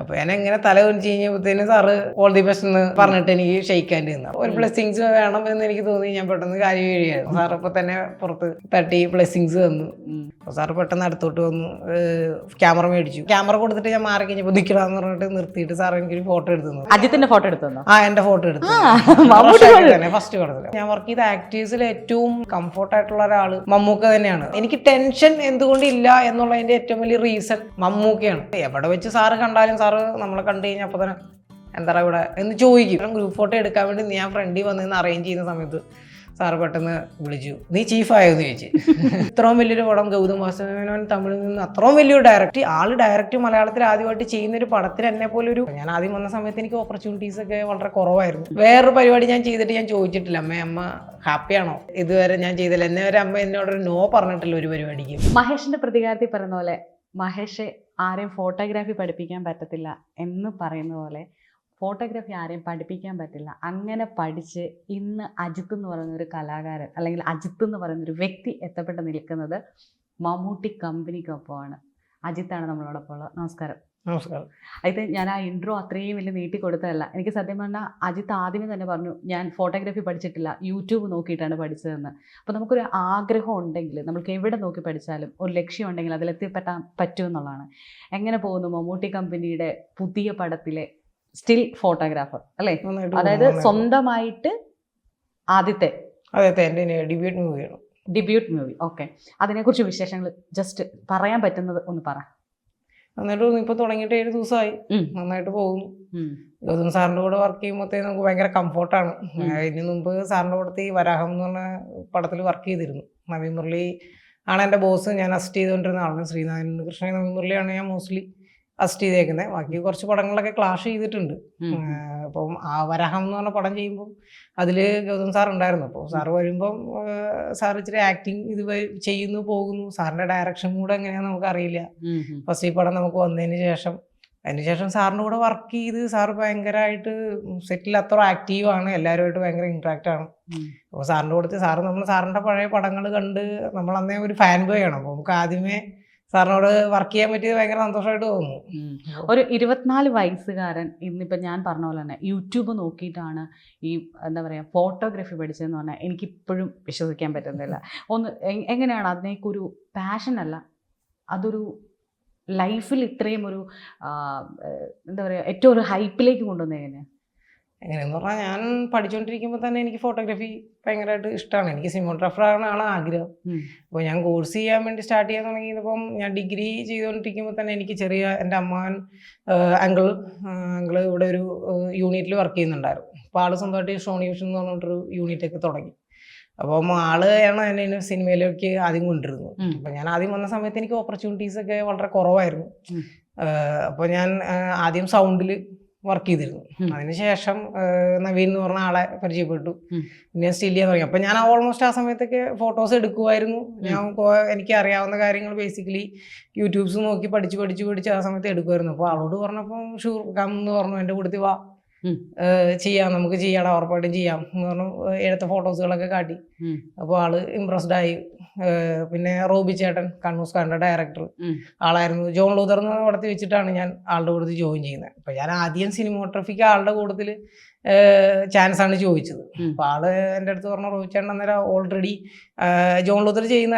അപ്പൊ ഞാൻ എങ്ങനെ തല കുനിച്ച് കഴിഞ്ഞപ്പോഴത്തേന് സാറ് ഓൾ ദി ബെസ്റ്റ് എന്ന് പറഞ്ഞിട്ട് എനിക്ക് ഷെയ്ക്കാന്റെ നിന്ന് ഒരു ബ്ലെസ്സിങ്സ് വേണം എന്ന് എനിക്ക് തോന്നി. ഞാൻ പെട്ടെന്ന് കാര്യം കഴിയായിരുന്നു സാർ ഇപ്പൊ തന്നെ പുറത്ത് തട്ടി ബ്ലെസ്സിങ്സ് തന്നു. അപ്പൊ സാറ് പെട്ടെന്ന് അടുത്തോട്ട് വന്നു. ക്യാമറ മേടിച്ചു. ക്യാമറ കൊടുത്തിട്ട് ഞാൻ മാറി കഴിഞ്ഞപ്പോൾ നിൽക്കണമെന്ന് പറഞ്ഞിട്ട് നിർത്തിയിട്ട് സാർ എനിക്കൊരു ഫോട്ടോ എടുത്തു അജിത്തിന്റെ ഫോട്ടോ എടുത്തു ആ എന്റെ ഫോട്ടോ എടുത്തു ഫസ്റ്റ് പടത്തിൽ ഞാൻ വർക്ക് ചെയ്ത ആക്ടേഴ്സിൽ ഏറ്റവും കംഫർട്ട് ആയിട്ടുള്ള ഒരാൾ മമ്മൂക്ക തന്നെയാണ്. എനിക്ക് ടെൻഷൻ എന്തുകൊണ്ടില്ല എന്നുള്ളതിന്റെ ഏറ്റവും വലിയ റീസൺ മമ്മൂക്കയാണ്. എവിടെ വെച്ച് സാറ് കണ്ടാലും സാറ് നമ്മളെ കണ്ടു കഴിഞ്ഞാൽ തന്നെ എന്താ ഇവിടെ എന്ന് ചോദിക്കും. ഗ്രൂപ്പ് ഫോട്ടോ എടുക്കാൻ വേണ്ടി ഞാൻ ഫ്രണ്ടിൽ വന്ന് അറേഞ്ച് ചെയ്യുന്ന സമയത്ത് സാറ് പെട്ടെന്ന് വിളിച്ചു. നീ ചീഫായോ എന്ന് ചോദിച്ചു. ഇത്രയും വലിയൊരു പടം ഗൗതം വാസുദേവനോൻ തമിഴിൽ നിന്ന് അത്രയും വലിയൊരു ഡയറക്റ്റ് ആൾ ഡയറക്റ്റ് മലയാളത്തിൽ ആദ്യമായിട്ട് ചെയ്യുന്ന ഒരു പടത്തിൽ എന്നെ പോലെ ഒരു ഞാൻ ആദ്യം വന്ന സമയത്ത് എനിക്ക് ഓപ്പർച്യൂണിറ്റീസ് ഒക്കെ വളരെ കുറവായിരുന്നു. വേറൊരു പരിപാടി ഞാൻ ചെയ്തിട്ട് ഞാൻ ചോദിച്ചിട്ടില്ല. അമ്മ അമ്മ ഹാപ്പിയാണോ ഇതുവരെ ഞാൻ ചെയ്തില്ല. എന്നെ വരെ അമ്മ എന്നോട് നോ പറഞ്ഞിട്ടില്ല ഒരു പരിപാടിക്ക്. മഹേഷിന്റെ പ്രതികാരത്തിൽ പറഞ്ഞ പോലെ മഹേഷ് ആരെയും ഫോട്ടോഗ്രാഫി പഠിപ്പിക്കാൻ പറ്റത്തില്ല എന്ന് പറയുന്ന പോലെ ഫോട്ടോഗ്രാഫി ആരെയും പഠിപ്പിക്കാൻ പറ്റില്ല. അങ്ങനെ പഠിച്ച് ഇന്ന് അജിത്ത് എന്ന് പറയുന്ന ഒരു കലാകാരൻ അല്ലെങ്കിൽ അജിത്ത് എന്ന് പറയുന്ന ഒരു വ്യക്തി എത്തപ്പെട്ട് നിൽക്കുന്നത് മമ്മൂട്ടി കമ്പനിക്കൊപ്പമാണ് അജിത്താണ് നമ്മളോടൊപ്പം ഉള്ളത്. നമസ്കാരം. നമസ്കാരം. ഞാൻ ആ ഇൻട്രോ അത്രയും വലിയ നീട്ടി കൊടുത്തതല്ല. എനിക്ക് സത്യം പറഞ്ഞാൽ അജിത്ത് ആദ്യമേ തന്നെ പറഞ്ഞു ഞാൻ ഫോട്ടോഗ്രാഫി പഠിച്ചിട്ടില്ല യൂട്യൂബ് നോക്കിയിട്ടാണ് പഠിച്ചതെന്ന്. അപ്പോൾ നമുക്കൊരു ആഗ്രഹം ഉണ്ടെങ്കിൽ നമുക്ക് എവിടെ നോക്കി പഠിച്ചാലും ഒരു ലക്ഷ്യം ഉണ്ടെങ്കിൽ അതിലെത്തിപ്പെട്ടാൻ പറ്റുമെന്നുള്ളതാണ് എങ്ങനെ പോകുന്നു മമ്മൂട്ടി കമ്പനിയുടെ പുതിയ പടത്തിലെ സ്റ്റിൽ ഫോട്ടോഗ്രാഫർ അല്ലേ? അതായത് സ്വന്തമായിട്ട് ആദ്യത്തെ അതെ അതെ എന്റെ ഡിബ്യൂട്ട് മൂവിയാണ് ഡിബ്യൂട്ട് മൂവി ഓക്കെ അതിനെക്കുറിച്ച് വിശേഷങ്ങൾ ജസ്റ്റ് പറയാൻ പറ്റുന്നത് ഒന്ന് പറ. നന്നായിട്ട് പോകുന്നു ഇപ്പൊ തുടങ്ങിയിട്ട് ഏഴ് ദിവസമായി. നന്നായിട്ട് പോകുന്നു. ഗൗതം സാറിന്റെ കൂടെ വർക്ക് ചെയ്യുമ്പോഴത്തേ നമുക്ക് ഭയങ്കര കംഫോർട്ടാണ് ഇതിനു മുമ്പ് സാറിന്റെ കൂടെ ഈ വരാഹം എന്ന് പറഞ്ഞ പടത്തിൽ വർക്ക് ചെയ്തിരുന്നു. നവീൻ മുരളി ആണ് എന്റെ ബോസ് ഞാൻ അസിസ്റ്റ് ചെയ്തുകൊണ്ടിരുന്ന ആളാണ്. ശ്രീനാരായണ കൃഷ്ണൻ നവീൻ മുരളിയാണ് ഞാൻ മോസ്റ്റ്ലി അസിസ്റ്റ് ചെയ്തേക്കുന്നത് ബാക്കി കുറച്ച് പടങ്ങളിലൊക്കെ ക്ലാഷ് ചെയ്തിട്ടുണ്ട്. അപ്പം ആ വരഹം എന്ന് പറഞ്ഞ പടം ചെയ്യുമ്പോൾ അതിൽ ഗൗതം സാർ ഉണ്ടായിരുന്നു. അപ്പോൾ സാർ വരുമ്പം സാർ ഇച്ചിരി ആക്ടിങ് ഇത് ചെയ്യുന്നു പോകുന്നു. സാറിന്റെ ഡയറക്ഷൻ കൂടെ എങ്ങനെയാണെന്ന് നമുക്കറിയില്ല. ഉം. ഉം. ഫസ്റ്റ് ഈ പടം നമുക്ക് വന്നതിന് ശേഷം. അതിനുശേഷം സാറിന്റെ കൂടെ വർക്ക് ചെയ്ത് സാർ ഭയങ്കരമായിട്ട് സെറ്റിൽ അത്ര ആക്റ്റീവാണ് എല്ലാവരുമായിട്ട് ഭയങ്കര ഇൻട്രാക്റ്റ് ആണ്. അപ്പോൾ സാറിന്റെ കൂടെ സാറ് നമ്മൾ സാറിന്റെ പഴയ പടങ്ങൾ കണ്ട് നമ്മൾ അന്നേ ഒരു ഫാൻ ബോയ് ആണ്. അപ്പോൾ നമുക്ക് ആദ്യമേ സാറിനോട് വർക്ക് ചെയ്യാൻ പറ്റിയത് ഭയങ്കര സന്തോഷമായിട്ട് തോന്നുന്നു. ഒരു ഇരുപത്തിനാല് വയസ്സുകാരൻ ഇന്നിപ്പോൾ ഞാൻ പറഞ്ഞ പോലെ തന്നെ യൂട്യൂബ് നോക്കിയിട്ടാണ് ഈ എന്താ പറയുക ഫോട്ടോഗ്രാഫി പഠിച്ചതെന്ന് പറഞ്ഞാൽ എനിക്കിപ്പോഴും വിശ്വസിക്കാൻ പറ്റുന്നില്ല. ഒന്ന് എങ്ങനെയാണ് അതിനേക്ക് ഒരു പാഷനല്ല അതൊരു ലൈഫിൽ ഇത്രയും ഒരു എന്താ പറയുക ഏറ്റവും ഒരു ഹൈപ്പിലേക്ക് കൊണ്ടുവന്നത് എങ്ങനെയാണ് എങ്ങനെയെന്ന് പറഞ്ഞാൽ ഞാൻ പഠിച്ചുകൊണ്ടിരിക്കുമ്പോൾ തന്നെ എനിക്ക് ഫോട്ടോഗ്രാഫി ഭയങ്കരമായിട്ട് ഇഷ്ടമാണ് എനിക്ക് സിനിമോട്രാഫർ ആണ് ആഗ്രഹം. അപ്പോൾ ഞാൻ കോഴ്സ് ചെയ്യാൻ വേണ്ടി സ്റ്റാർട്ട് ചെയ്യാൻ തുടങ്ങിയപ്പം ഞാൻ ഡിഗ്രി ചെയ്തുകൊണ്ടിരിക്കുമ്പോൾ തന്നെ എനിക്ക് ചെറിയ എന്റെ അമ്മാൻ അങ്കിൾ അങ്കിൾ ഇവിടെ ഒരു യൂണിറ്റിൽ വർക്ക് ചെയ്യുന്നുണ്ടായിരുന്നു. അപ്പോൾ ആൾ സ്വന്തമായിട്ട് ഷോണി വിഷൻ എന്ന് പറഞ്ഞിട്ടൊരു യൂണിറ്റ് ഒക്കെ തുടങ്ങി. അപ്പം ആൾ ആണ് എന്നെ സിനിമയിലേക്ക് ആദ്യം കൊണ്ടിരുന്നത് അപ്പോൾ അപ്പം ഞാൻ ആദ്യം വന്ന സമയത്ത് എനിക്ക് ഓപ്പർച്യൂണിറ്റീസ് ഒക്കെ വളരെ കുറവായിരുന്നു. അപ്പോൾ ഞാൻ ആദ്യം സൗണ്ടിൽ വർക്ക് ചെയ്തിരുന്നു. അതിനുശേഷം നവീൻ എന്ന് പറഞ്ഞ ആളെ പരിചയപ്പെട്ടു. പിന്നെ സ്റ്റിൽ ചെയ്യാൻ തുടങ്ങി. അപ്പം ഞാൻ ഓൾമോസ്റ്റ് ആ സമയത്തൊക്കെ ഫോട്ടോസ് എടുക്കുമായിരുന്നു ഞാൻ എനിക്ക് അറിയാവുന്ന കാര്യങ്ങൾ ബേസിക്കലി യൂട്യൂബ്സ് നോക്കി പഠിച്ച് പഠിച്ച് പഠിച്ച് ആ സമയത്ത് എടുക്കുമായിരുന്നു അപ്പോൾ അവളോട് പറഞ്ഞപ്പോൾ ഷൂർ കം എന്ന് പറഞ്ഞു എന്റെ കൂട്ടത്തിൽ വാ. ചെയ്യാം നമുക്ക് ചെയ്യാടാ ഉറപ്പായിട്ടും ചെയ്യാം എന്ന് പറഞ്ഞു എടുത്ത ഫോട്ടോസുകളൊക്കെ കാട്ടി. അപ്പോൾ ആൾ ഇമ്പ്രസ്ഡ് ആയി. പിന്നെ റോബി ചേട്ടൻ കണ്ണൂസ് ഖാന്റെ ഡയറക്ടർ ആളായിരുന്നു. ജോൺ ലൂതർ എന്ന് പടത്തിൽ വെച്ചിട്ടാണ് ഞാൻ ആളുടെ കൂട്ടത്തിൽ ജോയിൻ ചെയ്യുന്നത്. അപ്പോൾ ഞാൻ ആദ്യം സിനിമോട്രഫിക്ക് ആളുടെ കൂട്ടത്തിൽ ചാൻസ് ആണ് ചോദിച്ചത്. അപ്പൊ അപ്പോൾ ആൾ എന്റെ അടുത്ത് പറഞ്ഞു റോബി ചേട്ടൻ അന്നേരം ഓൾറെഡി ജോൺ ലൂതർ ചെയ്യുന്ന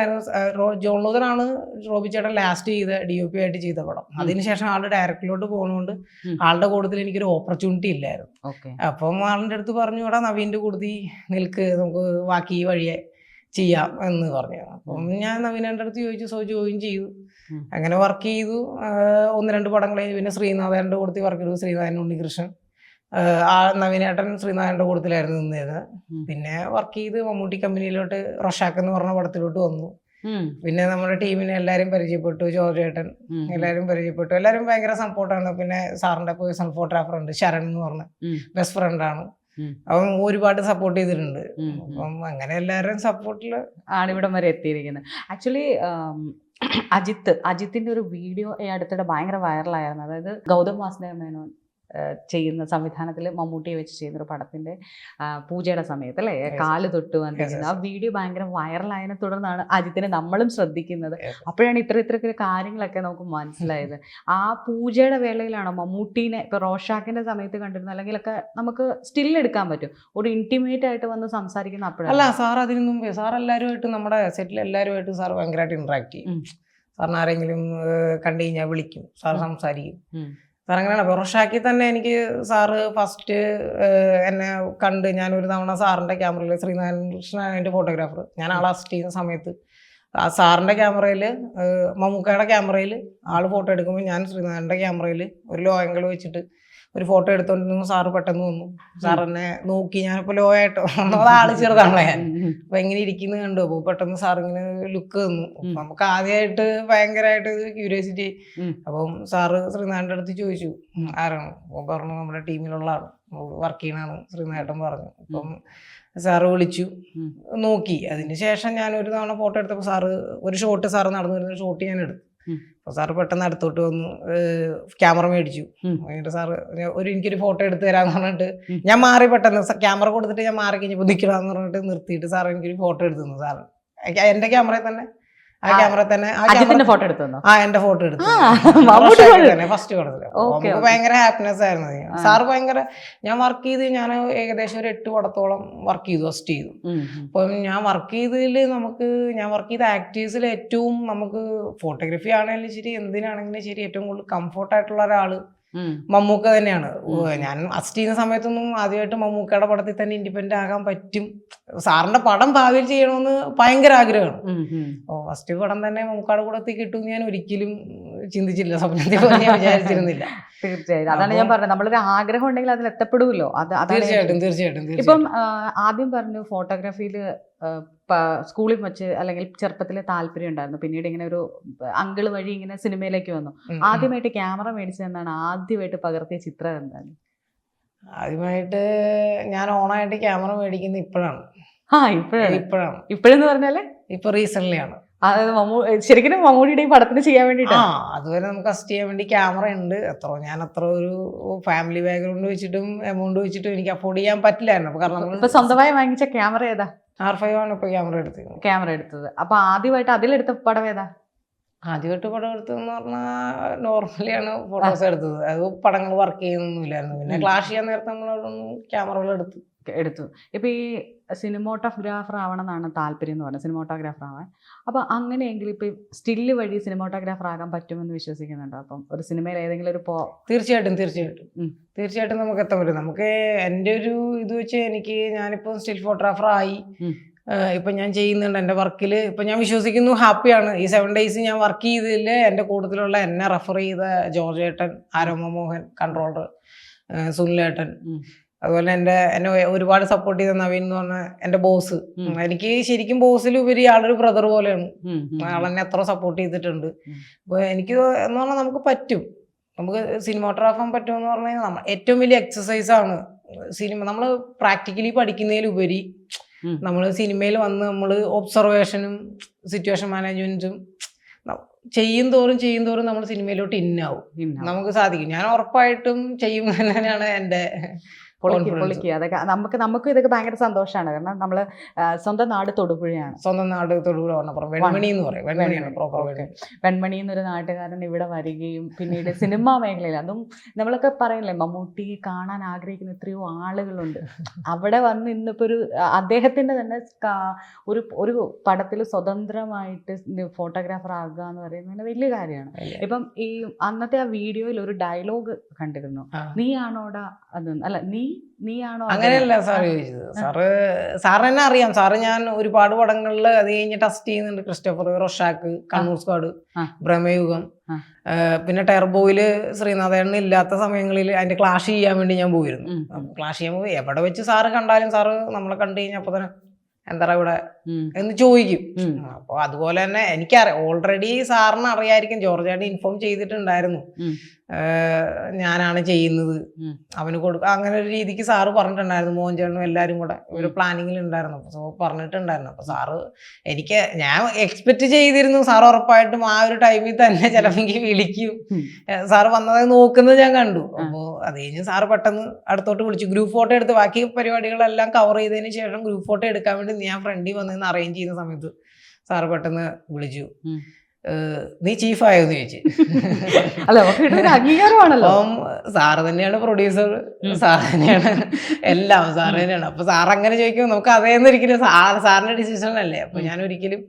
ജോൺ ലൂതറാണ് റോബി ചേട്ടൻ ലാസ്റ്റ് ചെയ്ത ഡി ഒ പി ആയിട്ട് ചെയ്ത പടം. അതിനുശേഷം ആളുടെ ഡയറക്ടറിലോട്ട് പോകുന്നതുകൊണ്ട്. ആളുടെ കൂട്ടത്തിൽ എനിക്കൊരു ഓപ്പർച്യൂണിറ്റി ഇല്ലായിരുന്നു. അപ്പം ആളിന്റെ അടുത്ത് പറഞ്ഞു ഇവിടെ നവീന്റെ കൂടുതൽ നിൽക്ക് നമുക്ക് ബാക്കി വഴിയെ ചെയ്യാം എന്ന് പറഞ്ഞു. അപ്പം ഞാൻ നവീനന്റെ അടുത്ത് ചോദിച്ചു സോ ജോയിൻ ചെയ്തു. അങ്ങനെ വർക്ക് ചെയ്തു. ഒന്ന് രണ്ട് പടങ്ങളെ പിന്നെ ശ്രീനാഥന്റെ കൂടുതൽ വർക്ക് ചെയ്തു. ശ്രീനാഥൻ ഉണ്ണികൃഷ്ണൻ. ആ നവീനേട്ടൻ ശ്രീനാരായണന്റെ കൂട്ടത്തിലായിരുന്നു നിന്നത്. പിന്നെ വർക്ക് ചെയ്ത് മമ്മൂട്ടി കമ്പനിയിലോട്ട് റൊഷാക്ക് എന്ന് പറഞ്ഞ പടത്തിലോട്ട് വന്നു. പിന്നെ നമ്മുടെ ടീമിനെ എല്ലാരും പരിചയപ്പെട്ടു ജോർജ് ഏട്ടൻ എല്ലാരും പരിചയപ്പെട്ടു. എല്ലാരും ഭയങ്കര സപ്പോർട്ടാണ് പിന്നെ സാറിന്റെ പേഴ്സണൽ ഫോട്ടോഗ്രാഫർ ഉണ്ട് ശരൺ എന്ന് പറഞ്ഞ ബെസ്റ്റ് ഫ്രണ്ട് ആണ്. അവൻ ഒരുപാട് സപ്പോർട്ട് ചെയ്തിട്ടുണ്ട്. അപ്പം അങ്ങനെ എല്ലാവരുടെയും സപ്പോർട്ടിൽ ആണ് ഇവിടം വരെ എത്തിയിരിക്കുന്നത്. ആക്ച്വലി അജിത്ത് അജിത്തിന്റെ ഒരു വീഡിയോ ഈ അടുത്തിടെ ഭയങ്കര വൈറലായിരുന്നു അതായത് ഗൗതം വാസുദേവ മേനോൻ ചെയ്യുന്ന സംവിധാനത്തിൽ മമ്മൂട്ടിയെ വെച്ച് ചെയ്യുന്ന ഒരു പടത്തിന്റെ പൂജയുടെ സമയത്ത് അല്ലേ. കാൽ തൊട്ട് വന്നിരുന്നു ആ. വീഡിയോ ഭയങ്കര വൈറലായതിനെ തുടർന്നാണ് അജിത്തിനെ നമ്മളും ശ്രദ്ധിക്കുന്നത്. അപ്പോഴാണ് ഇത്ര ഇത്ര കാര്യങ്ങളൊക്കെ നമുക്ക് മനസ്സിലായത്. ആ പൂജയുടെ വേളയിലാണോ മമ്മൂട്ടീനെ ഇപ്പൊ റോഷാക്കിന്റെ സമയത്ത് കണ്ടിരുന്നു അല്ലെങ്കിലൊക്കെ നമുക്ക് സ്റ്റിൽ എടുക്കാൻ പറ്റും. ഒരു ഇന്റിമേറ്റ് ആയിട്ട് വന്ന് സംസാരിക്കുന്ന അപ്പോഴാണ്. അല്ല സാർ അതിനൊന്നും സാർ എല്ലാവരുമായിട്ട് നമ്മുടെ സെറ്റിൽ എല്ലാവരുമായിട്ടും സാർ ഭയങ്കരമായിട്ട് ഇന്ററാക്ട് ചെയ്യും. സാറിന് ആരെങ്കിലും കണ്ടു കഴിഞ്ഞാൽ വിളിക്കും. സാർ. സംസാരിക്കും. സാർ അങ്ങനെയാണ് റൊഷാക്കി തന്നെ എനിക്ക് സാറ് ഫസ്റ്റ് എന്നെ കണ്ട് ഞാൻ ഒരു തവണ സാറിന്റെ ക്യാമറയിൽ ശ്രീനാരായണ കൃഷ്ണൻ എന്റെ ഫോട്ടോഗ്രാഫർ ഞാൻ ആളെ അസിസ്റ്റ് ചെയ്യുന്ന സമയത്ത് ആ സാറിന്റെ ക്യാമറയിൽ മമ്മൂക്കയുടെ ക്യാമറയിൽ ആൾ ഫോട്ടോ എടുക്കുമ്പോൾ ഞാൻ ശ്രീനാരായണന്റെ ക്യാമറയിൽ ഒരു ലോ ആംഗിൾ വെച്ചിട്ട് ഒരു ഫോട്ടോ എടുത്തോണ്ടിരുന്നു സാറ് പെട്ടെന്ന് വന്നു. സാർ എന്നെ നോക്കി ഞാനിപ്പോൾ ലോ ആയിട്ടോ ഒന്നാമത് ആൾ ചെറുതാണല്ലോ. ഞാൻ അപ്പൊ എങ്ങനെ ഇരിക്കുന്നു കണ്ടു. അപ്പൊ പെട്ടെന്ന് സാർ ഇങ്ങനെ ലുക്ക് തന്നു. നമുക്ക് ആദ്യമായിട്ട് ഭയങ്കരമായിട്ട് ക്യൂരിയോസിറ്റി. അപ്പം സാറ് ശ്രീനാഥന്റെ അടുത്ത് ചോദിച്ചു "ഉം, ആരാണ്? അപ്പൊ പറഞ്ഞു നമ്മുടെ ടീമിലുള്ള ആൾ വർക്ക് ചെയ്യണാണ് ശ്രീനാഥൻ പറഞ്ഞു അപ്പം സാറ് വിളിച്ചു. നോക്കി. അതിന് ശേഷം ഞാൻ ഒരു തവണ ഫോട്ടോ എടുത്തപ്പോൾ സാറ് ഒരു ഷോട്ട് സാറ് നടന്നു വരുന്ന ഷോട്ട് ഞാൻ എടുത്തു. അപ്പോൾ സാറ് പെട്ടെന്ന് അടുത്തോട്ട് വന്നു. ക്യാമറ മേടിച്ചു. എന്നിട്ട് സാറ് ഒരു എനിക്കൊരു ഫോട്ടോ എടുത്ത് തരാന്ന് പറഞ്ഞിട്ട് ഞാൻ മാറി പെട്ടെന്ന് ക്യാമറ കൊടുത്തിട്ട് ഞാൻ മാറി കഴിഞ്ഞപ്പോൾ നിൽക്കണമെന്ന് പറഞ്ഞിട്ട് നിർത്തിയിട്ട് സാർ എനിക്കൊരു ഫോട്ടോ എടുത്തു തന്നു സാറ്. എന്റെ ക്യാമറയിൽ തന്നെ? ആ ക്യാമറ തന്നെ ആ അജിത്തിന്റെ ഫോട്ടോ എടുത്തു ആ എന്റെ ഫോട്ടോ എടുത്തു ഫസ്റ്റ് നമുക്ക് okay. ഭയങ്കര ഹാപ്പിനെസ് ആയിരുന്നു. സാർ ഭയങ്കര ഞാൻ വർക്ക് ചെയ്ത് ഞാൻ ഏകദേശം ഒരു എട്ട് പടത്തോളം വർക്ക് ചെയ്തു ഫസ്റ്റ് ചെയ്തു. അപ്പം ഞാൻ വർക്ക് ചെയ്തതിൽ നമുക്ക് ഞാൻ വർക്ക് ചെയ്ത ആക്ടേഴ്സിൽ ഏറ്റവും നമുക്ക് ഫോട്ടോഗ്രാഫി ആണെങ്കിലും ശരി എന്തിനാണെങ്കിലും ശരി ഏറ്റവും കൂടുതൽ കംഫർട്ട് ആയിട്ടുള്ള ഒരാൾ മമ്മൂക്ക തന്നെയാണ്. ഞാൻ അസിസ്റ്റ് ചെയ്യുന്ന സമയത്തൊന്നും ആദ്യമായിട്ട് മമ്മൂക്കയുടെ പടത്തിൽ തന്നെ ഇൻഡിപെൻഡന്റ് ആകാൻ പറ്റും. സാറിന്റെ പടം ഭാവിയിൽ ചെയ്യണമെന്ന് ഭയങ്കര ആഗ്രഹമാണ്. ഓ ഫസ്റ്റ് പടം തന്നെ മമ്മൂക്കയുടെ കൂടെ കിട്ടും ഞാൻ ഒരിക്കലും ചിന്തിച്ചില്ല സ്വപ്നത്തിൽ പോലും ഞാൻ വിചാരിച്ചിരുന്നില്ല. തീർച്ചയായും അതാണ് ഞാൻ പറഞ്ഞത്. നമ്മളൊരു ആഗ്രഹം ഉണ്ടെങ്കിൽ അതിൽ എത്തപ്പെടുമല്ലോ. അത് തീർച്ചയായിട്ടും തീർച്ചയായിട്ടും ഇപ്പം ആദ്യം പറഞ്ഞു ഫോട്ടോഗ്രാഫിയിൽ സ്കൂളിൽ വെച്ച് അല്ലെങ്കിൽ ചെറുപ്പത്തിലെ താല്പര്യം ഉണ്ടായിരുന്നു. പിന്നീട് ഇങ്ങനെ ഒരു അങ്കിൾ വഴി ഇങ്ങനെ സിനിമയിലേക്ക് വന്നു. ആദ്യമായിട്ട് ക്യാമറ മേടിച്ചതെന്നാണ് ആദ്യമായിട്ട് പകർത്തിയ ചിത്രം എന്താണ്? ആദ്യമായിട്ട് ഞാൻ ഓണായിട്ട് ക്യാമറ മേടിക്കുന്നത് ഇപ്പോഴാണ്. ആ ഇപ്പോഴാണ്. ഇപ്പോഴാണ്. ഇപ്പോഴെന്ന് പറഞ്ഞാൽ? ഇപ്പൊ റീസെന്റ് ആണ്. അതായത് മമ്മൂ ശരിക്കും മമ്മൂടിയുടെ ഈ പടത്തിന് ചെയ്യാൻ ആ വേണ്ടിയിട്ടാണ് അതുവരെ നമുക്ക് അസിസ്റ്റ് ചെയ്യാൻ വേണ്ടി ക്യാമറ ഉണ്ട്. എത്ര ഞാൻ അത്ര ഒരു ഫാമിലി ബാക്ക്ഗ്രൗണ്ട് വെച്ചിട്ടും എമൗണ്ട് വെച്ചിട്ടും എനിക്ക് അഫോർഡ് ചെയ്യാൻ പറ്റില്ലായിരുന്നു. കാരണം നമ്മൾ സ്വന്തമായി വാങ്ങിച്ച ക്യാമറ ഏതാ? ആർ ഫൈവ് ആണ് ഇപ്പൊ ക്യാമറ എടുത്തത്. ക്യാമറ എടുത്തത്. അപ്പൊ ആദ്യമായിട്ട് അതിലെടുത്ത പടം ഏതാ? ആദ്യമായിട്ട് പടം എടുത്തതെന്ന് പറഞ്ഞാൽ നോർമലിയാണ് ഫോട്ടോസ് എടുത്തത്. അത് പടങ്ങൾ വർക്ക് ചെയ്യുന്നൊന്നുമില്ലായിരുന്നു. പിന്നെ. ക്ലാഷ് ചെയ്യാൻ നേരത്തെ നമ്മളവിടുന്ന് ക്യാമറകൾ എടുത്തു. എടുത്തു. ഇപ്പൊ ഈ സിനിമോട്ടോഗ്രാഫർ ആവണം എന്നാണ് താല്പര്യം എന്ന് പറഞ്ഞത് സിനിമോട്ടോഗ്രാഫർ ആവാൻ. അപ്പോൾ അങ്ങനെയെങ്കിൽ ഇപ്പം സ്റ്റില്ല് വഴി സിനിമോട്ടോഗ്രാഫർ ആകാൻ പറ്റുമെന്ന് വിശ്വസിക്കുന്നുണ്ടോ? അപ്പം ഒരു സിനിമയിൽ ഏതെങ്കിലും ഒരു പോ തീർച്ചയായിട്ടും തീർച്ചയായിട്ടും. തീർച്ചയായിട്ടും നമുക്ക് എത്താൻ പറ്റും. നമുക്ക് എന്റെ ഒരു ഇത് വെച്ച് എനിക്ക് ഞാനിപ്പോൾ സ്റ്റിൽ ഫോട്ടോഗ്രാഫർ ആയി. ഇപ്പം ഞാൻ ചെയ്യുന്നുണ്ട് എന്റെ വർക്കിൽ. ഇപ്പം ഞാൻ വിശ്വസിക്കുന്നു ഹാപ്പിയാണ്. ഈ സെവൻ ഡേയ്സ് ഞാൻ വർക്ക് ചെയ്തതിൽ എന്റെ കൂട്ടത്തിലുള്ള എന്നെ റെഫർ ചെയ്ത ജോർജ് ഏട്ടൻ ആരോമ മോഹൻ കൺട്രോളർ സുനിലേട്ടൻ. അതുപോലെ എന്റെ എന്നെ ഒരുപാട് സപ്പോർട്ട് ചെയ്ത നവീൻ എന്ന് പറഞ്ഞ എന്റെ ബോസ്. എനിക്ക് ശരിക്കും ബോസിലുപരി ആളൊരു ബ്രദർ പോലെയാണ് ആളെന്നെ എത്ര സപ്പോർട്ട് ചെയ്തിട്ടുണ്ട്. അപ്പോൾ എനിക്ക് എന്ന് പറഞ്ഞാൽ നമുക്ക് പറ്റും നമുക്ക് സിനിമാട്ടോഗ്രാഫാൻ പറ്റുമെന്ന് പറഞ്ഞു കഴിഞ്ഞാൽ നമ്മൾ ഏറ്റവും വലിയ എക്സസൈസ് ആണ് സിനിമ നമ്മൾ പ്രാക്ടിക്കലി പഠിക്കുന്നതിലുപരി. നമ്മൾ സിനിമയിൽ വന്ന് നമ്മൾ ഒബ്സർവേഷനും സിറ്റുവേഷൻ മാനേജ്മെന്റും ചെയ്യും തോറും ചെയ്യും തോറും നമ്മൾ സിനിമയിലോട്ട് ഇന്നാവും ഇന്ന. നമുക്ക് സാധിക്കും ഞാൻ ഉറപ്പായിട്ടും ചെയ്യും തന്നെയാണ് എന്റെ പൊളിക്ക് confidence. പൊളിക്ക്. അതൊക്കെ നമുക്ക് നമുക്കും ഇതൊക്കെ ഭയങ്കര സന്തോഷമാണ് കാരണം നമ്മൾ സ്വന്തം നാട് തൊടുപുഴയാണ്. സ്വന്തം നാട് തൊടുപുഴ വണ്ണപ്പുറം വെൺമണി എന്ന് പറയും. വെൺമണിയാണ് പ്രോപ്പർ. വെൺമണി. എന്നൊരു നാട്ടുകാരൻ ഇവിടെ വരികയും പിന്നീട് സിനിമാ മേഖലയിൽ അതും നമ്മളൊക്കെ പറയില്ലേ മമ്മൂട്ടി കാണാൻ ആഗ്രഹിക്കുന്ന എത്രയോ ആളുകളുണ്ട്. അവിടെ വന്ന് ഇന്നിപ്പോ ഒരു അദ്ദേഹത്തിന്റെ തന്നെ ഒരു ഒരു പടത്തിൽ സ്വതന്ത്രമായിട്ട് ഫോട്ടോഗ്രാഫർ ആകുക എന്ന് പറയുന്നത് വലിയ കാര്യമാണ്. ഇപ്പം ഈ അന്നത്തെ ആ വീഡിയോയിൽ ഒരു ഡയലോഗ് കണ്ടിരുന്നു. നീ ആണോടാ അത്? അല്ല നീ നീയാണോ? അങ്ങനെയല്ല സാറ് ചോദിച്ചത്. സാറ് സാറ് തന്നെ അറിയാം. സാറ് ഞാൻ ഒരുപാട് പടങ്ങളിൽ അത് കഴിഞ്ഞ് ടെസ്റ്റ് ചെയ്യുന്നുണ്ട്. Christopher Rorschach Kannur squad Brahmayugam. Bramayugam പിന്നെ ടെർബോയിൽ ശ്രീനാഥേണ്ണ ഇല്ലാത്ത സമയങ്ങളിൽ അതിന്റെ ക്ലാഷ് ചെയ്യാൻ വേണ്ടി ഞാൻ പോയിരുന്നു. ക്ലാഷ് ചെയ്യാൻ ചെയ്യുമ്പോൾ എവിടെ വെച്ച് സാറ് കണ്ടാലും സാറ് നമ്മളെ കണ്ടു കഴിഞ്ഞാൽ അപ്പൊ തന്നെ എന്താ ഇവിടെ എന്ന് ചോദിക്കും. അപ്പൊ അപ്പോൾ അതുപോലെ തന്നെ എനിക്കറിയാം. ഓൾറെഡി സാറിന് അറിയായിരിക്കും. ജോർജായിട്ട് ഇൻഫോം ചെയ്തിട്ടുണ്ടായിരുന്നു. ഞാനാണ് ചെയ്യുന്നത്. അവന് കൊടുക്കുക അങ്ങനെ ഒരു രീതിക്ക് സാറ് പറഞ്ഞിട്ടുണ്ടായിരുന്നു മോഹൻ ചേട്ടനും എല്ലാവരും കൂടെ. ഒരു. പ്ലാനിങ്ങിൽ ഉണ്ടായിരുന്നു. അപ്പോൾ സോ പറഞ്ഞിട്ടുണ്ടായിരുന്നു. അപ്പോൾ സാറ് എനിക്ക് ഞാൻ എക്സ്പെക്ട് ചെയ്തിരുന്നു. സാർ ഉറപ്പായിട്ടും ആ ഒരു ടൈമിൽ തന്നെ ചിലപ്പോൾ വിളിക്കും. സാറ് വന്നത് നോക്കുന്നത് ഞാൻ കണ്ടു. അപ്പൊ അപ്പോൾ അത് കഴിഞ്ഞ് സാറ് പെട്ടെന്ന് അടുത്തോട്ട് വിളിച്ചു. ഗ്രൂപ്പ് ഫോട്ടോ എടുത്ത് ബാക്കി പരിപാടികളെല്ലാം കവർ ചെയ്തതിന് ശേഷം ഗ്രൂപ്പ് ഫോട്ടോ എടുക്കാൻ വേണ്ടി ഞാൻ ഫ്രണ്ടിൽ വന്നിരുന്ന് അറേഞ്ച് ചെയ്യുന്ന സമയത്ത് സാറ് പെട്ടെന്ന് വിളിച്ചു. നീ ചീഫായോന്ന് ചോദിച്ചു. അല്ല അംഗീകാരമാണല്ലോ. അപ്പം സാറ് തന്നെയാണ് പ്രൊഡ്യൂസർ സാർ തന്നെയാണ് എല്ലാം സാറ് തന്നെയാണ്. അപ്പൊ സാർ അങ്ങനെ ചോദിക്കുമ്പോൾ നമുക്ക് അതേന്ന് ഒരിക്കലും സാർ സാറിന്റെ ഡിസിഷൻ അല്ലേ? അപ്പൊ ഞാൻ ഒരിക്കലും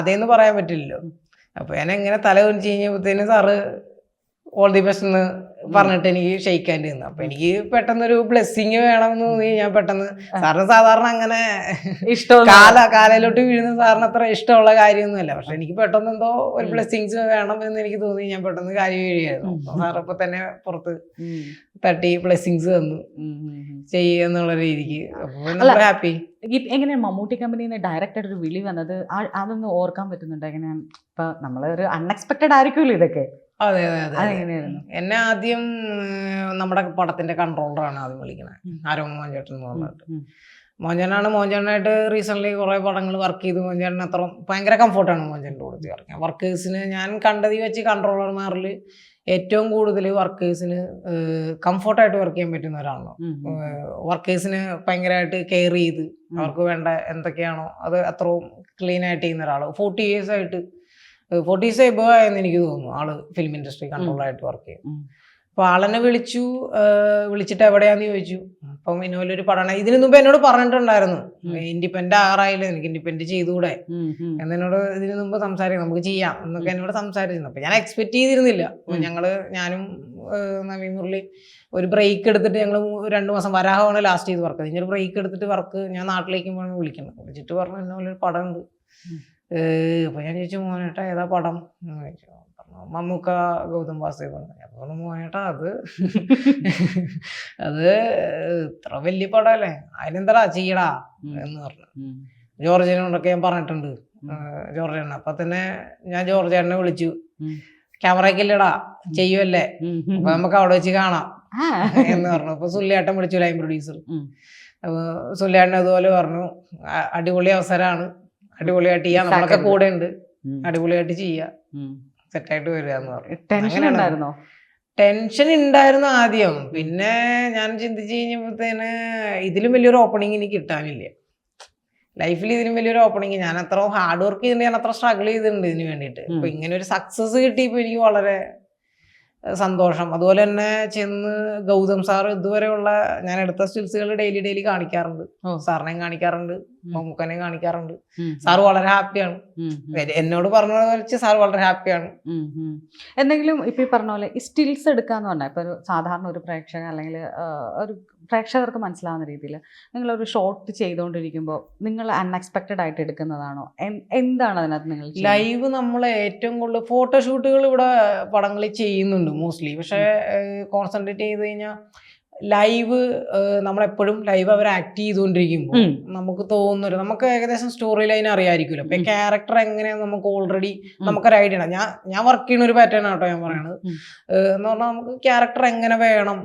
അതേന്ന് പറയാൻ പറ്റില്ലല്ലോ. അപ്പൊ ഞാൻ എങ്ങനെ തല കുറിച്ച് കഴിഞ്ഞപ്പോഴത്തേന് സാറ് ഓൾ ദി ബെസ്റ്റ് എന്ന് പറഞ്ഞിട്ട് എനിക്ക് ഷെയ്ക്കാൻ നിന്നു അപ്പൊ എനിക്ക് പെട്ടെന്നൊരു ബ്ലെസ്സിങ് വേണമെന്ന് തോന്നി. ഞാൻ പെട്ടെന്ന് സാറിന് സാധാരണ അങ്ങനെ ഇഷ്ടം കാല കാലയിലോട്ട് വീഴുന്ന സാറിന് അത്ര ഇഷ്ടമുള്ള കാര്യമൊന്നുമല്ല. പക്ഷെ എനിക്ക് പെട്ടെന്ന് എന്തോ ഒരു ബ്ലെസ്സിങ്സ് വേണം എന്ന് എനിക്ക് തോന്നി. ഞാൻ പെട്ടെന്ന് കാര്യം വീഴുകയായിരുന്നു ഇപ്പൊ തന്നെ പുറത്ത് തട്ടി ബ്ലെസ്സിങ്സ് തന്നു. ചെയ്യെന്നുള്ള രീതിക്ക്. അപ്പൊ നമ്മൾ ഹാപ്പി എങ്ങനെയാണ് മമ്മൂട്ടി കമ്പനിയിൽ നിന്ന് ഡയറക്റ്റ് ഒരു വിളി വന്നത് അതൊന്ന് ഓർക്കാൻ പറ്റുന്നുണ്ട്? എങ്ങനെയാണ്? ഇപ്പൊ നമ്മളൊരു അൺഎക്സ്പെക്ടഡ് ആയിരിക്കുമല്ലോ ഇതൊക്കെ. അതെ അതെ അതെങ്ങനെയായിരുന്നു? എന്നെ ആദ്യം നമ്മുടെ പടത്തിന്റെ കൺട്രോളറാണ് ആദ്യം വിളിക്കണത് ഉം. ആരോ മോഞ്ചേട്ടൻ എന്ന് പറഞ്ഞിട്ട്. മോഞ്ചേട്ടനാണ് മോഞ്ചേട്ടനായിട്ട് റീസെന്റ് കുറെ പടങ്ങൾ വർക്ക് ചെയ്ത്. മോഞ്ചേട്ടൻ അത്ര ഭയങ്കര കംഫർട്ടാണ് മോഞ്ചന്റെ കൂടെ വർക്ക് വർക്കേഴ്സിന് ഞാൻ കണ്ടതിൽ വെച്ച് കൺട്രോളർമാരിൽ ഏറ്റവും കൂടുതൽ വർക്കേഴ്സിന് കംഫർട്ടായിട്ട് വർക്ക് ചെയ്യാൻ പറ്റുന്ന ഒരാളാണ്. വർക്കേഴ്സിന് ഭയങ്കരമായിട്ട് കെയർ ചെയ്ത്. അവർക്ക് വേണ്ട എന്തൊക്കെയാണോ അത് അത്രയും ക്ലീൻ ആയിട്ട് ചെയ്യുന്ന ഒരാൾ ഫോർട്ടി ഇയേഴ്സ് ആയിട്ട് ഫോർട്ടി ഇയേഴ്സ് എബോ ആയെന്ന് എനിക്ക് തോന്നുന്നു. ആൾ ഫിലിം ഇൻഡസ്ട്രി കൺട്രോളായിട്ട് വർക്ക് ചെയ്യും. അപ്പോൾ അപ്പൊ ആളെന്നെ വിളിച്ചു വിളിച്ചിട്ട് എവിടെയാന്ന് ചോദിച്ചു. അപ്പം ഇന്നോലൊരു പഠനം ഇതിനു മുമ്പ് എന്നോട് പറഞ്ഞിട്ടുണ്ടായിരുന്നു. ഇൻഡിപെൻഡ് ആറായില്ല? എനിക്ക് ഇൻഡിപെൻഡ് ചെയ്തുകൂടെ. എന്നോട് ഇതിനു മുമ്പ് സംസാരിക്കും നമുക്ക് ചെയ്യാം. എന്നൊക്കെ എന്നോട് സംസാരിച്ചിരുന്നു. അപ്പൊ ഞാൻ എക്സ്പെക്ട് ചെയ്തിരുന്നില്ല. ഞങ്ങൾ ഞാനും നവീൻ മുരളി ഒരു ബ്രേക്ക് എടുത്തിട്ട് ഞങ്ങൾ രണ്ടു മാസം വരാഹമാണ് ലാസ്റ്റ് ചെയ്ത് വർക്ക് ഇനി ഒരു ബ്രേക്ക് എടുത്തിട്ട് വർക്ക് ഞാൻ നാട്ടിലേക്ക് വിളിക്കണം. വിളിച്ചിട്ട് പറഞ്ഞു എന്നോലൊരു ഒരു പടം ഉണ്ട് ഉം. ഏഹ്, അപ്പൊ ഞാൻ ചോദിച്ചു മോനേട്ടാ ഏതാ പടം? ചോദിച്ചു മമ്മൂക്ക ഗൗതം വാസുദേവ് പറഞ്ഞു മോനേട്ടാ അത് അത് ഇത്ര വലിയ പടമല്ലേ? അതിലെന്താടാ ചെയ്യടാ? എന്ന് പറഞ്ഞു. ജോർജിനോടൊക്കെ ഞാൻ പറഞ്ഞിട്ടുണ്ട്. ജോർജ് ജോർജേട്ടൻ അപ്പൊ തന്നെ ഞാൻ ജോർജേട്ടനെ വിളിച്ചു. ക്യാമറയ്ക്ക് ഇല്ലടാ ചെയ്യുമല്ലേ. അപ്പൊ നമുക്ക് അവിടെ വെച്ച് കാണാം എന്ന് പറഞ്ഞു. അപ്പൊ സുല്ലേട്ടൻ വിളിച്ചു ലൈൻ പ്രൊഡ്യൂസർ. അപ്പൊ സുല്ലേട്ടൻ അതുപോലെ പറഞ്ഞു അടിപൊളി അവസരമാണ്. അടിപൊളിയായിട്ട് ചെയ്യാം നമ്മളൊക്കെ. കൂടെ ഉണ്ട്. അടിപൊളിയായിട്ട് ചെയ്യാം. സെറ്റായിട്ട് വരിക എന്ന് പറഞ്ഞു. ടെൻഷൻ ഉണ്ടായിരുന്നോ? ടെൻഷൻ ഉണ്ടായിരുന്നു ആദ്യം. പിന്നെ ഞാൻ ചിന്തിച്ചു കഴിഞ്ഞപ്പോഴത്തേന് ഇതിലും വലിയൊരു ഓപ്പണിംഗ് എനിക്ക് കിട്ടാനില്ല. ലൈഫിൽ ഇതിനും വലിയൊരു ഓപ്പണിങ് ഞാൻ അത്ര ഹാർഡ് വർക്ക് ചെയ്തിട്ടുണ്ട് ഞാൻ അത്ര സ്ട്രഗിൾ ചെയ്തിട്ടുണ്ട് ഇതിന് വേണ്ടിയിട്ട്. അപ്പൊ ഇങ്ങനെ ഒരു സക്സസ് കിട്ടിയപ്പോൾ എനിക്ക് വളരെ സന്തോഷം അതുപോലെ തന്നെ ചെന്ന് ഗൗതം സാർ ഇതുവരെയുള്ള ഞാൻ എടുത്ത സ്റ്റിൽസുകൾ ഡെയിലി ഡെയിലി കാണിക്കാറുണ്ട്. സാറിനെയും കാണിക്കാറുണ്ട് മമ്മൂക്കനെയും കാണിക്കാറുണ്ട്. സാർ വളരെ ഹാപ്പിയാണ്. എന്നോട് പറഞ്ഞ വെച്ച് സാർ വളരെ ഹാപ്പിയാണ്. എന്തെങ്കിലും ഇപ്പൊ ഈ പറഞ്ഞ പോലെ ഈ സ്റ്റിൽസ് എടുക്കാന്ന് പറഞ്ഞാൽ ഇപ്പൊ സാധാരണ ഒരു പ്രേക്ഷകൻ അല്ലെങ്കിൽ ഒരു പ്രേക്ഷകർക്ക് മനസ്സിലാവുന്ന രീതിയിൽ നിങ്ങളൊരു ഷോട്ട് ചെയ്തുകൊണ്ടിരിക്കുമ്പോൾ നിങ്ങൾ അൺഎക്സ്പെക്റ്റഡ് ആയിട്ട് എടുക്കുന്നതാണോ എന്താണ് അതിനകത്ത് നിങ്ങൾ? ലൈവ് നമ്മൾ ഏറ്റവും കൂടുതൽ ഫോട്ടോഷൂട്ടുകൾ ഇവിടെ പടങ്ങളിൽ ചെയ്യുന്നുണ്ട് മോസ്റ്റ്ലി പക്ഷേ കോൺസെൻട്രേറ്റ് ചെയ്ത് കഴിഞ്ഞാൽ ലൈവ് നമ്മളെപ്പോഴും ലൈവ് അവർ ആക്ട് ചെയ്തുകൊണ്ടിരിക്കുമ്പോൾ. നമുക്ക് തോന്നുന്നൊരു നമുക്ക് ഏകദേശം സ്റ്റോറി ലൈൻ അറിയാമായിരിക്കുമല്ലോ അപ്പൊ ക്യാരക്ടർ എങ്ങനെയാണ് നമുക്ക് ഓൾറെഡി. നമുക്കൊരു ഐഡിയ ഉണ്ട്. ഞാൻ ഞാൻ വർക്ക് ചെയ്യുന്ന ഒരു പാറ്റേൺ ആട്ടോ ഞാൻ പറയണത്. എന്ന് പറഞ്ഞാൽ നമുക്ക് ക്യാരക്ടർ എങ്ങനെ വേണം?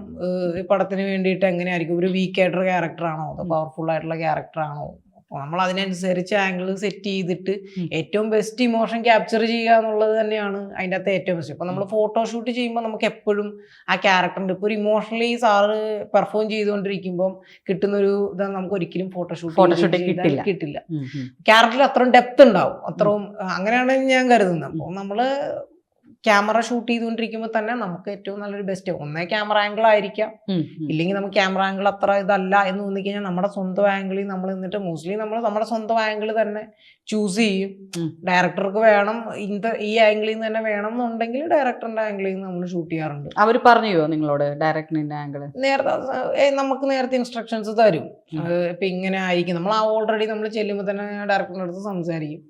ഈ പടത്തിന് വേണ്ടിയിട്ട് എങ്ങനെയായിരിക്കും? ഒരു വീക്ക് ആയിട്ടുള്ള ക്യാരക്ടർ ആണോ? അതോ പവർഫുൾ ആയിട്ടുള്ള ക്യാരക്ടർ ആണോ? നമ്മൾ അതിനനുസരിച്ച് ആംഗിൾ സെറ്റ് ചെയ്തിട്ട് ഏറ്റവും ബെസ്റ്റ് ഇമോഷൻ ക്യാപ്ചർ ചെയ്യുക എന്നുള്ളത് തന്നെയാണ് അതിന്റെ അകത്ത് ഏറ്റവും ബെസ്റ്റ് ഇപ്പം നമ്മൾ ഫോട്ടോഷൂട്ട് ചെയ്യുമ്പോൾ നമുക്ക് എപ്പോഴും ആ ക്യാരക്ടറിന്റെ ഇപ്പോൾ ഒരു ഇമോഷണലി സാറ് പെർഫോം ചെയ്തുകൊണ്ടിരിക്കുമ്പം കിട്ടുന്ന ഒരു ഇതാണ് നമുക്ക് ഒരിക്കലും ഫോട്ടോഷൂട്ട് ഷൂട്ട് കിട്ടില്ല. കിട്ടില്ല. ക്യാരക്ടറിൽ അത്രയും ഡെപ്ത് ഉണ്ടാവും. അത്രയും അങ്ങനെയാണ് ഞാൻ കരുതുന്നത്. അപ്പോൾ നമ്മൾ ക്യാമറ ഷൂട്ട് ചെയ്തുകൊണ്ടിരിക്കുമ്പോൾ തന്നെ നമുക്ക് ഏറ്റവും നല്ലൊരു ബെസ്റ്റ് ഒന്നേ ക്യാമറ ആംഗിൾ ആയിരിക്കാം. ഇല്ലെങ്കിൽ നമുക്ക് ക്യാമറ ആംഗിൾ അത്ര ഇതല്ല എന്ന് തോന്നിക്കഴിഞ്ഞാൽ നമ്മുടെ സ്വന്തം ആംഗിളിൽ നമ്മൾ നിന്നിട്ട് മോസ്റ്റ്ലി നമ്മൾ നമ്മുടെ സ്വന്തം ആംഗിൾ തന്നെ ചൂസ് ചെയ്യും. ഡയറക്ടർക്ക് വേണം ഇന്ന ഈ ആംഗിളിൽ നിന്ന് തന്നെ വേണം എന്നുണ്ടെങ്കിൽ ഡയറക്ടറിന്റെ ആംഗിളിൽ നിന്ന് നമ്മൾ ഷൂട്ട് ചെയ്യാറുണ്ട്. അവർ പറഞ്ഞോ നിങ്ങളോട് ഡയറക്ടറിന്റെ ആംഗിൾ നേരത്തെ നമുക്ക് നേരത്തെ ഇൻസ്ട്രക്ഷൻസ് തരും. ഇപ്പൊ ഇങ്ങനെ ആയിരിക്കും. നമ്മൾ ആ ഓൾറെഡി നമ്മൾ ചെല്ലുമ്പോൾ തന്നെ ഡയറക്ടറിന്റെ അടുത്ത് സംസാരിക്കും.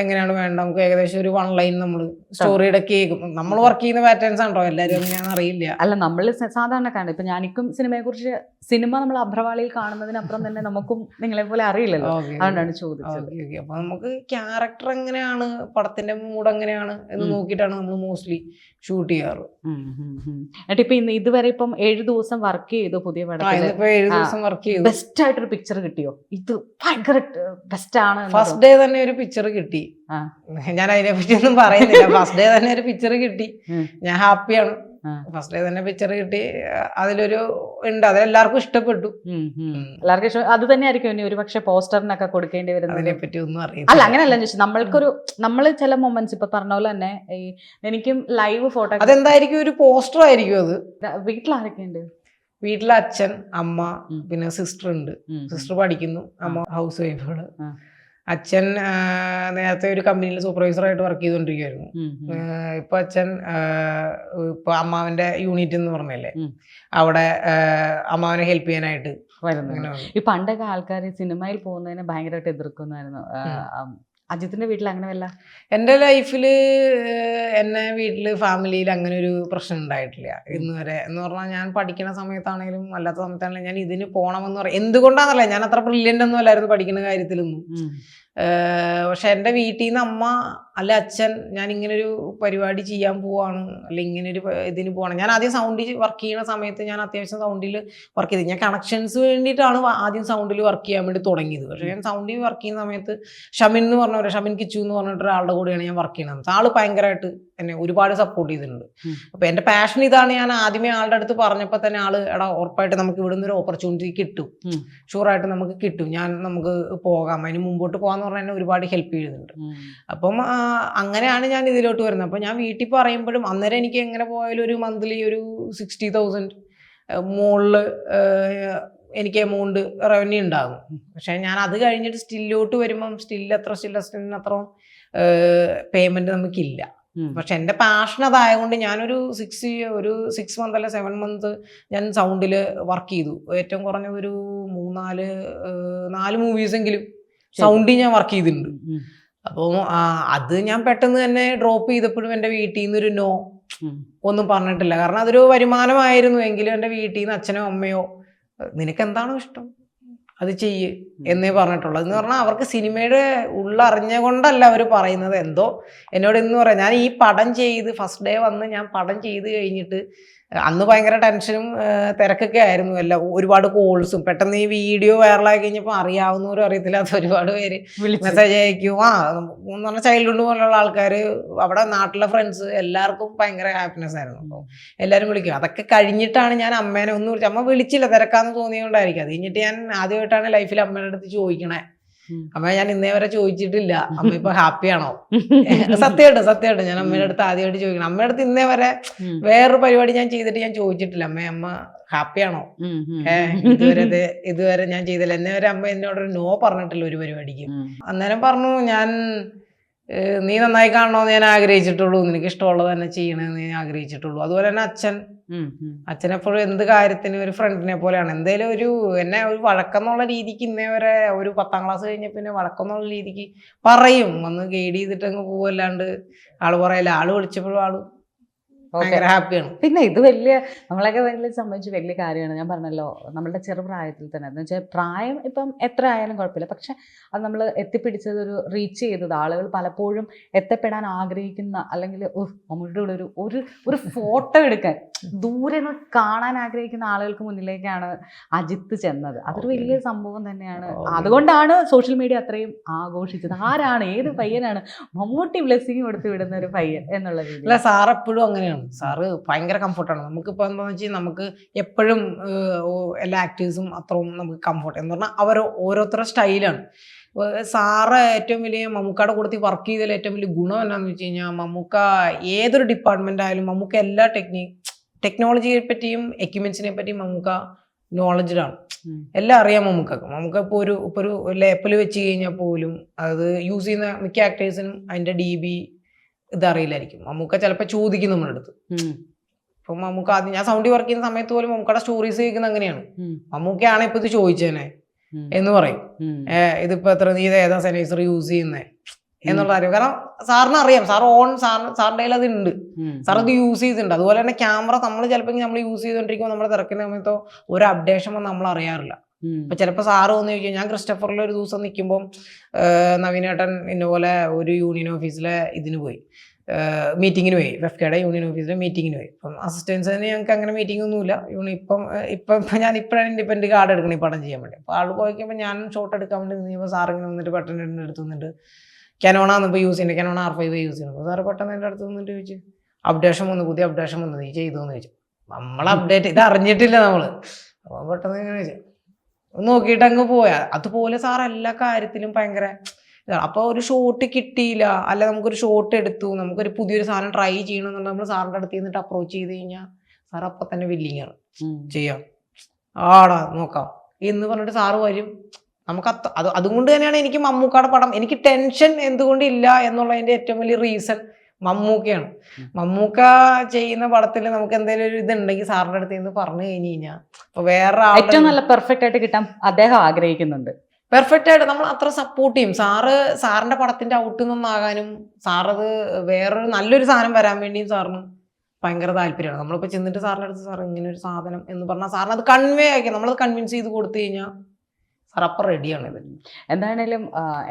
എങ്ങനെയാണ് വേണ്ട നമുക്ക് ഏകദേശം ഒരു വൺ ലൈൻ നമ്മൾ സ്റ്റോറിയുടെ കേക്കും നമ്മൾ വർക്ക് ചെയ്യുന്ന പാറ്റേൺസ് ആണോ എല്ലാവരും ഞാൻ അറിയില്ല. അല്ല നമ്മൾ സാധാരണക്കാണ് ഇപ്പൊ ഞാനിക്കും സിനിമയെ കുറിച്ച് സിനിമ നമ്മൾ അഭ്രവാളിയിൽ കാണുന്നതിനപ്പുറം തന്നെ നമുക്കും നിങ്ങളെ പോലെ അറിയില്ലല്ലോ. അതുകൊണ്ടാണ് ചോദിച്ചത്. അപ്പൊ നമുക്ക് ക്യാരക്ടർ എങ്ങനെയാണ് പടത്തിന്റെ മൂഡ് എങ്ങനെയാണ് എന്ന് നോക്കിയിട്ടാണ് നമ്മൾ മോസ്റ്റ്ലി ഷൂട്ട് ചെയ്യാറ്. എന്നിട്ട് ഇപ്പൊ ഇന്ന് ഇതുവരെ ഇപ്പം ഏഴു ദിവസം വർക്ക് ചെയ്തു പുതിയ പടം ഏഴ്. ദിവസം വർക്ക് ചെയ്തു. ബെസ്റ്റ് ആയിട്ടൊരു പിക്ചർ കിട്ടിയോ? ഇത് ഭയങ്കര ബെസ്റ്റ് ആണ് ഫസ്റ്റ് ഡേ തന്നെ ഒരു പിക്ചർ കിട്ടി. ഞാൻ അതിനെ പറ്റി ഒന്നും പറയുന്നില്ല. ഫസ്റ്റ് ഡേ തന്നെ ഒരു പിക്ചർ കിട്ടി. ഞാൻ ഹാപ്പിയാണ്. ഫസ്റ്റ് ഡേ തന്നെ പിക്ചർ കിട്ടി. അതിലൊരു ഉണ്ട്. അതെല്ലാവർക്കും ഇഷ്ടപ്പെട്ടു. ഉം, ഉം. എല്ലാവർക്കും ഇഷ്ടം. അത് തന്നെയായിരിക്കും ഇനി ഒരുപക്ഷെ പോസ്റ്ററിനൊക്കെ കൊടുക്കേണ്ടി വരുന്നത്. അതിനെ പറ്റി ഒന്നും അല്ല അറിയില്ല അങ്ങനെയല്ല ചോദിച്ചു നമ്മൾക്കൊരു നമ്മൾ ചില മൊമെന്റ്സ് ഇപ്പൊ പറഞ്ഞ പോലെ തന്നെ ഈ എനിക്കും ലൈവ് ഫോട്ടോ അതെന്തായിരിക്കും? ഒരു പോസ്റ്റർ ആയിരിക്കും അത്. വീട്ടിലാരൊക്കെ ഉണ്ട്? വീട്ടിലെ അച്ഛൻ അമ്മ പിന്നെ സിസ്റ്റർ ഉണ്ട്. സിസ്റ്റർ പഠിക്കുന്നു. അമ്മ ഹൗസ് വൈഫുകൾ. അച്ഛൻ നേരത്തെ ഒരു കമ്പനിയിൽ സൂപ്പർവൈസർ ആയിട്ട് വർക്ക് ചെയ്തുകൊണ്ടിരിക്കുകയായിരുന്നു. ഇപ്പൊ അച്ഛൻ ഇപ്പൊ അമ്മാവന്റെ യൂണിറ്റ് എന്ന് പറഞ്ഞല്ലേ? അവിടെ അമ്മാവിനെ ഹെൽപ്പ് ചെയ്യാനായിട്ട് വരുന്നു ഈ പണ്ടൊക്കെ ആൾക്കാർ സിനിമയിൽ പോകുന്നതിനെ ഭയങ്കരമായിട്ട് എതിർക്കുന്നായിരുന്നു അജിത്തിന്റെ വീട്ടിൽ അങ്ങനെ വല്ല എന്റെ ലൈഫിൽ എന്നെ വീട്ടിൽ ഫാമിലിയിൽ അങ്ങനെ ഒരു പ്രശ്നം ഉണ്ടായിട്ടില്ല. ഇന്ന് വരെ എന്ന് പറഞ്ഞാൽ ഞാൻ പഠിക്കുന്ന സമയത്താണെങ്കിലും അല്ലാത്ത സമയത്താണെങ്കിലും ഞാൻ ഇതിന് പോകണമെന്ന് പറയാം. എന്തുകൊണ്ടാണെന്നല്ല ഞാൻ അത്ര ബ്രില്യന്റ് ഒന്നും അല്ലായിരുന്നു പഠിക്കുന്ന കാര്യത്തിലൊന്നും. പക്ഷെ എന്റെ വീട്ടിൽ നിന്ന് അമ്മ അല്ല അച്ഛൻ ഞാൻ ഇങ്ങനൊരു പരിപാടി ചെയ്യാൻ പോവാണ്. അല്ല ഇങ്ങനൊരു ഇതിന് പോവാണ്. ഞാൻ ആദ്യം സൗണ്ടിൽ വർക്ക് ചെയ്യുന്ന സമയത്ത് ഞാൻ അത്യാവശ്യം സൗണ്ടിൽ വർക്ക് ചെയ്ത്. ഞാൻ കണക്ഷൻസ് വേണ്ടിയിട്ടാണ് ആദ്യം സൗണ്ടിൽ വർക്ക് ചെയ്യാൻ വേണ്ടി തുടങ്ങിയത്. പക്ഷേ ഞാൻ സൗണ്ടിൽ വർക്ക് ചെയ്യുന്ന സമയത്ത് ഷമിൻ എന്ന് പറഞ്ഞവരെ ഷമിൻ കിച്ചു എന്ന് പറഞ്ഞിട്ട് ഒരാളുടെ കൂടെയാണ് ഞാൻ വർക്ക് ചെയ്യുന്നത്. ആൾ ഭയങ്കരമായിട്ട് എന്നെ ഒരുപാട് സപ്പോർട്ട് ചെയ്തിട്ടുണ്ട്. അപ്പോൾ എന്റെ പാഷൻ ഇതാണ് ഞാൻ ആദ്യമേ ആളുടെ അടുത്ത് പറഞ്ഞപ്പോൾ തന്നെ ആൾ എടാ ഉറപ്പായിട്ട് നമുക്ക് ഇവിടുന്ന് ഒരു ഓപ്പർച്യൂണിറ്റി കിട്ടും. ഷുവറായിട്ട് നമുക്ക് കിട്ടും. ഞാൻ നമുക്ക് പോകാം. അതിന് മുമ്പോട്ട് പോകാന്ന് പറഞ്ഞാൽ എന്നെ ഒരുപാട് ഹെൽപ്പ് ചെയ്തിട്ടുണ്ട്. അപ്പം അങ്ങനെയാണ് ഞാൻ ഇതിലോട്ട് വരുന്നത്. അപ്പോൾ ഞാൻ വീട്ടിൽ പറയുമ്പോഴും അന്നേരം എനിക്ക് എങ്ങനെ പോയാലും ഒരു മന്ത്ലി ഒരു സിക്സ്റ്റി തൗസൻഡ് മുകളിൽ എനിക്ക് എമൗണ്ട് റവന്യൂ ഉണ്ടാകും. പക്ഷേ ഞാൻ അത് കഴിഞ്ഞിട്ട് സ്റ്റില്ലോട്ട് വരുമ്പം സ്റ്റിൽ എത്ര സ്റ്റില്ല സ്റ്റിലിന് അത്ര പേയ്മെന്റ് നമുക്കില്ല. പക്ഷെ എന്റെ പാഷൻ അതായതുകൊണ്ട് ഞാനൊരു സിക്സ് ഒരു സിക്സ് മന്ത് അല്ല സെവൻ മന്ത് ഞാൻ സൗണ്ടിൽ വർക്ക് ചെയ്തു. ഏറ്റവും കുറഞ്ഞ ഒരു മൂന്നാൽ നാല് മൂവീസെങ്കിലും സൗണ്ടിൽ ഞാൻ വർക്ക് ചെയ്തിട്ടുണ്ട്. അപ്പോൾ അത് ഞാൻ പെട്ടെന്ന് തന്നെ ഡ്രോപ്പ് ചെയ്തപ്പോഴും എന്റെ വീട്ടിൽ നിന്നൊരു നോ ഒന്നും പറഞ്ഞിട്ടില്ല. കാരണം അതൊരു വരുമാനമായിരുന്നു എങ്കിലും എന്റെ വീട്ടിൽ നിന്ന് അച്ഛനോ അമ്മയോ നിനക്ക് എന്താണോ ഇഷ്ടം? അത് ചെയ്യ് എന്നേ പറഞ്ഞിട്ടുള്ളൂ. എന്ന് പറഞ്ഞാൽ അവർക്ക് സിനിമയുടെ ഉള്ളറിഞ്ഞ കൊണ്ടല്ല അവർ പറയുന്നത്. എന്തോ എന്നോട് എന്ന് പറയാം ഞാൻ ഈ പടം ചെയ്ത് ഫസ്റ്റ് ഡേ വന്ന് ഞാൻ പടം ചെയ്ത് കഴിഞ്ഞിട്ട് അന്ന് ഭയങ്കര ടെൻഷനും തിരക്കൊക്കെ ആയിരുന്നു എല്ലാം. ഒരുപാട് കോൾസും. പെട്ടെന്ന് ഈ വീഡിയോ വൈറലായി കഴിഞ്ഞപ്പോൾ അറിയാവുന്നവരും അറിയത്തില്ലാത്ത ഒരുപാട് പേര്. മെസ്സേജ് അയക്കും. ആ എന്ന് പറഞ്ഞാൽ ചൈൽഡ്ഹുഡ് പോലുള്ള ആൾക്കാർ അവിടെ നാട്ടിലെ ഫ്രണ്ട്സ് എല്ലാവർക്കും ഭയങ്കര ഹാപ്പിനെസ് ആയിരുന്നു. അപ്പോൾ എല്ലാവരും വിളിക്കും. അതൊക്കെ കഴിഞ്ഞിട്ടാണ് ഞാൻ അമ്മേനെ ഒന്ന് വിളിച്ചത് അമ്മ വിളിച്ചില്ല തിരക്കാന്ന് തോന്നിയോണ്ടായിരിക്കും അത് കഴിഞ്ഞിട്ട് ഞാൻ ആദ്യമായിട്ടാണ് ലൈഫിൽ അമ്മേടെ അടുത്ത് ചോദിക്കണേ. അമ്മ ഞാൻ ഇന്നേ വരെ ചോദിച്ചിട്ടില്ല. അമ്മ ഇപ്പൊ ഹാപ്പിയാണോ സത്യമായിട്ട് സത്യമായിട്ട്. ഞാൻ അമ്മയുടെ അടുത്ത് ആദ്യമായിട്ട് ചോദിക്കണം. അമ്മയുടെ അടുത്ത് ഇന്നേ വരെ വേറൊരു പരിപാടി ഞാൻ ചെയ്തിട്ട് ഞാൻ ചോദിച്ചിട്ടില്ല. അമ്മ അമ്മ ഹാപ്പിയാണോ ഇതുവരെ ഇതുവരെ ഞാൻ ചെയ്തില്ല. എന്നെ വരെ അമ്മ എന്നോടൊരു നോ പറഞ്ഞിട്ടില്ല ഒരു പരിപാടിക്ക്. അന്നേരം പറഞ്ഞു ഞാൻ നീ നന്നായി കാണണമെന്ന് ഞാൻ ആഗ്രഹിച്ചിട്ടുള്ളൂ. നിനക്ക് ഇഷ്ടമുള്ളത് തന്നെ ചെയ്യണമെന്ന് ഞാൻ ആഗ്രഹിച്ചിട്ടുള്ളൂ. അതുപോലെ തന്നെ അച്ഛൻ അച്ഛൻ എന്ത് കാര്യത്തിനും ഒരു ഫ്രണ്ടിനെ പോലെയാണ്. എന്തേലും ഒരു എന്നെ ഒരു വഴക്കെന്നുള്ള രീതിക്ക് ഇന്നേ വരെ ഒരു പത്താം ക്ലാസ് കഴിഞ്ഞ പിന്നെ വഴക്കെന്നുള്ള രീതിക്ക് പറയും. ഒന്ന് ഗൈഡ് ചെയ്തിട്ട് അങ്ങ് പോവല്ലാണ്ട് ആൾ പറയല്ല? ആൾ വിളിച്ചപ്പോഴും ആൾ. ഭയങ്കര ഹാപ്പിയാണ്. പിന്നെ ഇത് വലിയ നമ്മളൊക്കെ വലിയ സംബന്ധിച്ച് വലിയ കാര്യമാണ്. ഞാൻ പറഞ്ഞല്ലോ നമ്മളുടെ ചെറുപ്രായത്തിൽ തന്നെ. എന്ന് വെച്ചാൽ പ്രായം ഇപ്പം എത്ര ആയാലും കുഴപ്പമില്ല. പക്ഷെ അത് നമ്മൾ എത്തിപ്പിടിച്ചത് ഒരു റീച്ച് ചെയ്തത് ആളുകൾ പലപ്പോഴും എത്തപ്പെടാൻ ആഗ്രഹിക്കുന്ന അല്ലെങ്കിൽ നമ്മളുടെ കൂടെ ഒരു ഒരു ഒരു ഫോട്ടോ എടുക്കാൻ ദൂരെ നിന്ന് കാണാൻ ആഗ്രഹിക്കുന്ന ആളുകൾക്ക് മുന്നിലേക്കാണ് അജിത്ത് ചെന്നത്. അതൊരു വലിയ സംഭവം തന്നെയാണ്. അതുകൊണ്ടാണ് സോഷ്യൽ മീഡിയ അത്രയും ആഘോഷിച്ചത്. ആരാണ് ഏത് പയ്യനാണ് മമ്മൂട്ടി ബ്ലെസ്സിങ് കൊടുത്ത് വിടുന്ന ഒരു പയ്യൻ എന്നുള്ള അല്ല രീതിയിൽ സാർ എപ്പോഴും അങ്ങനെയാണ്. സാറ് ഭയങ്കര കംഫർട്ടാണ് നമുക്കിപ്പോൾ എന്താണെന്ന് വെച്ചാൽ നമുക്ക് എപ്പോഴും എല്ലാ ആക്ടേഴ്സും അത്രയും നമുക്ക് കംഫർട്ട് എന്ന് പറഞ്ഞാൽ അവർ ഓരോരുത്തരുടെ സ്റ്റൈലാണ് സാറ് ഏറ്റവും വലിയ മമ്മൂക്കയുടെ കൂടത്തിൽ വർക്ക് ചെയ്തതിൽ ഏറ്റവും വലിയ ഗുണം എന്നാന്ന് വെച്ച് കഴിഞ്ഞാൽ മമ്മൂക്ക ഏതൊരു ഡിപ്പാർട്ട്മെന്റ് ആയാലും മമ്മൂക്ക എല്ലാ ടെക്നി ടെക്നോളജിയെ പറ്റിയും എക്യുപ്മെൻസിനെ പറ്റിയും മമ്മൂക്ക നോളജാണ് ആണ് എല്ലാം അറിയാം നമുക്ക് മമ്മൂക്ക ഇപ്പോൾ ഒരു ഇപ്പോൾ ഒരു ലേപ്പിൽ വെച്ച് കഴിഞ്ഞാൽ പോലും അത് യൂസ് ചെയ്യുന്ന മിക്ക ആക്ടേഴ്സിനും അതിന്റെ ഡി ബി ഇതറിയില്ലായിരിക്കും. മമ്മൂക്ക ചിലപ്പോൾ ചോദിക്കും നമ്മുടെ അടുത്ത്. ഇപ്പം മമ്മൂക്ക ആദ്യം ഞാൻ സൗണ്ടി വർക്ക് ചെയ്യുന്ന സമയത്ത് പോലും മമ്മൂക്കയുടെ സ്റ്റോറീസ് കേൾക്കുന്ന അങ്ങനെയാണ്. മമ്മൂക്കയാണ് ഇപ്പൊ ഇത് ചോദിച്ചേനെ എന്ന് പറയും. ഇതിപ്പോ എത്ര നീ ഇത് ഏതാ സാനിറ്റൈസർ യൂസ് ചെയ്യുന്നേ? എന്നുള്ള കാര്യം. കാരണം സാറിന് അറിയാം. സാർ ഓൺ സാറിന് സാറിന്റെ കയ്യിൽ അത് ഉണ്ട് സാർ അത് യൂസ് ചെയ്തിട്ടുണ്ട്. അതുപോലെ തന്നെ ക്യാമറ നമ്മൾ ചിലപ്പോൾ നമ്മൾ യൂസ് ചെയ്തുകൊണ്ടിരിക്കുമ്പോൾ നമ്മൾ തിരക്കുന്ന സമയത്തോ ഒരു അപ്ഡേഷൻ വന്ന് നമ്മൾ അറിയാറില്ല. ഉം. ചിലപ്പോ സാറ് വന്നു ചോദിക്കും ഞാൻ ക്രിസ്റ്റഫറിൽ ഒരു ദിവസം നിൽക്കുമ്പോൾ നവീനേട്ടൻ ഇന്നപോലെ ഒരു യൂണിയൻ ഓഫീസിലെ ഇതിന് പോയി. മീറ്റിങ്ങിന് പോയി. വെഫ്കയുടെ യൂണിയൻ ഓഫീസിലെ മീറ്റിങ്ങിന് പോയി. അപ്പം അസിസ്റ്റൻസിന് ഞങ്ങൾക്ക് അങ്ങനെ മീറ്റിംഗ് ഒന്നുമില്ല. യൂണി ഇപ്പം ഇപ്പം ഇപ്പം ഞാൻ ഇപ്പോഴാണ് ഇൻഡിപെൻഡ് കാർഡ് എടുക്കണം ഈ പടം ചെയ്യാൻ വേണ്ടി. അപ്പോൾ ആൾ പോയിക്കുമ്പോൾ ഞാൻ ഷോട്ട് എടുക്കാൻ വേണ്ടി നിന്നപ്പോൾ സാർ ഇങ്ങനെ വന്നിട്ട് പെട്ടെന്ന് എന്റെ അടുത്ത് നിന്നിട്ട് കനോണാന്ന് ഇപ്പോൾ യൂസ് ചെയ്യുന്നത് കനോണ ആർ ഫൈവ് യൂസ് ചെയ്യുന്നത് സാറ് പെട്ടെന്ന് എന്റെ അടുത്ത് നിന്നിട്ട് ചോദിച്ചു അപ്ഡേഷൻ വന്നു. പുതിയ അപ്ഡേഷൻ വന്നു. നീ ചെയ്തു എന്ന് ചോദിച്ചു. നമ്മൾ അപ്ഡേറ്റ് ഇത് അറിഞ്ഞിട്ടില്ല നമ്മൾ അപ്പോൾ പെട്ടെന്ന് ഇങ്ങനെ ചോദിച്ചു. നോക്കിയിട്ട് അങ്ങ് പോയാ. അതുപോലെ സാർ എല്ലാ കാര്യത്തിലും ഭയങ്കര അപ്പൊ അപ്പോൾ ഒരു ഷോട്ട് കിട്ടിയില്ല. അല്ല നമുക്കൊരു ഷോട്ട് എടുത്തു. നമുക്കൊരു പുതിയൊരു സാധനം ട്രൈ ചെയ്യണം ചെയ്യണമെന്നുണ്ടെങ്കിൽ നമ്മൾ സാറിന്റെ അടുത്ത് നിന്നിട്ട് അപ്രോച്ച് ചെയ്ത് കഴിഞ്ഞാൽ സാർ അപ്പം തന്നെ ആണ് ചെയ്യാം. ആടാ നോക്കാം. എന്ന് പറഞ്ഞിട്ട് സാറ് വരും. നമുക്ക് അത് അതുകൊണ്ട് തന്നെയാണ് എനിക്ക് മമ്മൂക്കാടെ പടം. എനിക്ക് ടെൻഷൻ എന്തുകൊണ്ടില്ല എന്നുള്ളതിന്റെ ഏറ്റവും വലിയ റീസൺ മമ്മൂക്കയാണ്. മമ്മൂക്ക ചെയ്യുന്ന പടത്തിൽ നമുക്ക് എന്തെങ്കിലും ഒരു ഇതുണ്ടെങ്കിൽ സാറിന്റെ അടുത്ത് നിന്ന് പറഞ്ഞു കഴിഞ്ഞു കഴിഞ്ഞാൽ അപ്പൊ വേറെ ഏറ്റവും നല്ല പെർഫെക്റ്റ് ആയിട്ട് കിട്ടാൻ അദ്ദേഹം ആഗ്രഹിക്കുന്നുണ്ട്. പെർഫെക്റ്റ് ആയിട്ട് നമ്മൾ അത്ര സപ്പോർട്ട് ചെയ്യും. സാറ് സാറിന്റെ പടത്തിന്റെ ഔട്ട് നിന്നാകാനും സാറത് വേറൊരു നല്ലൊരു സാധനം വരാൻ വേണ്ടിയും സാറിന് ഭയങ്കര താല്പര്യമാണ്. നമ്മളിപ്പോൾ ചെന്നിട്ട് സാറിന്റെ അടുത്ത് സാർ ഇങ്ങനെ ഒരു സാധനം എന്ന് പറഞ്ഞാൽ സാറിന് അത് കൺവേ ആക്കി നമ്മളത് കൺവിൻസ് ചെയ്ത് കൊടുത്തു കഴിഞ്ഞാൽ സാർ അപ്പം റെഡിയാണ് ഇത് എന്താണേലും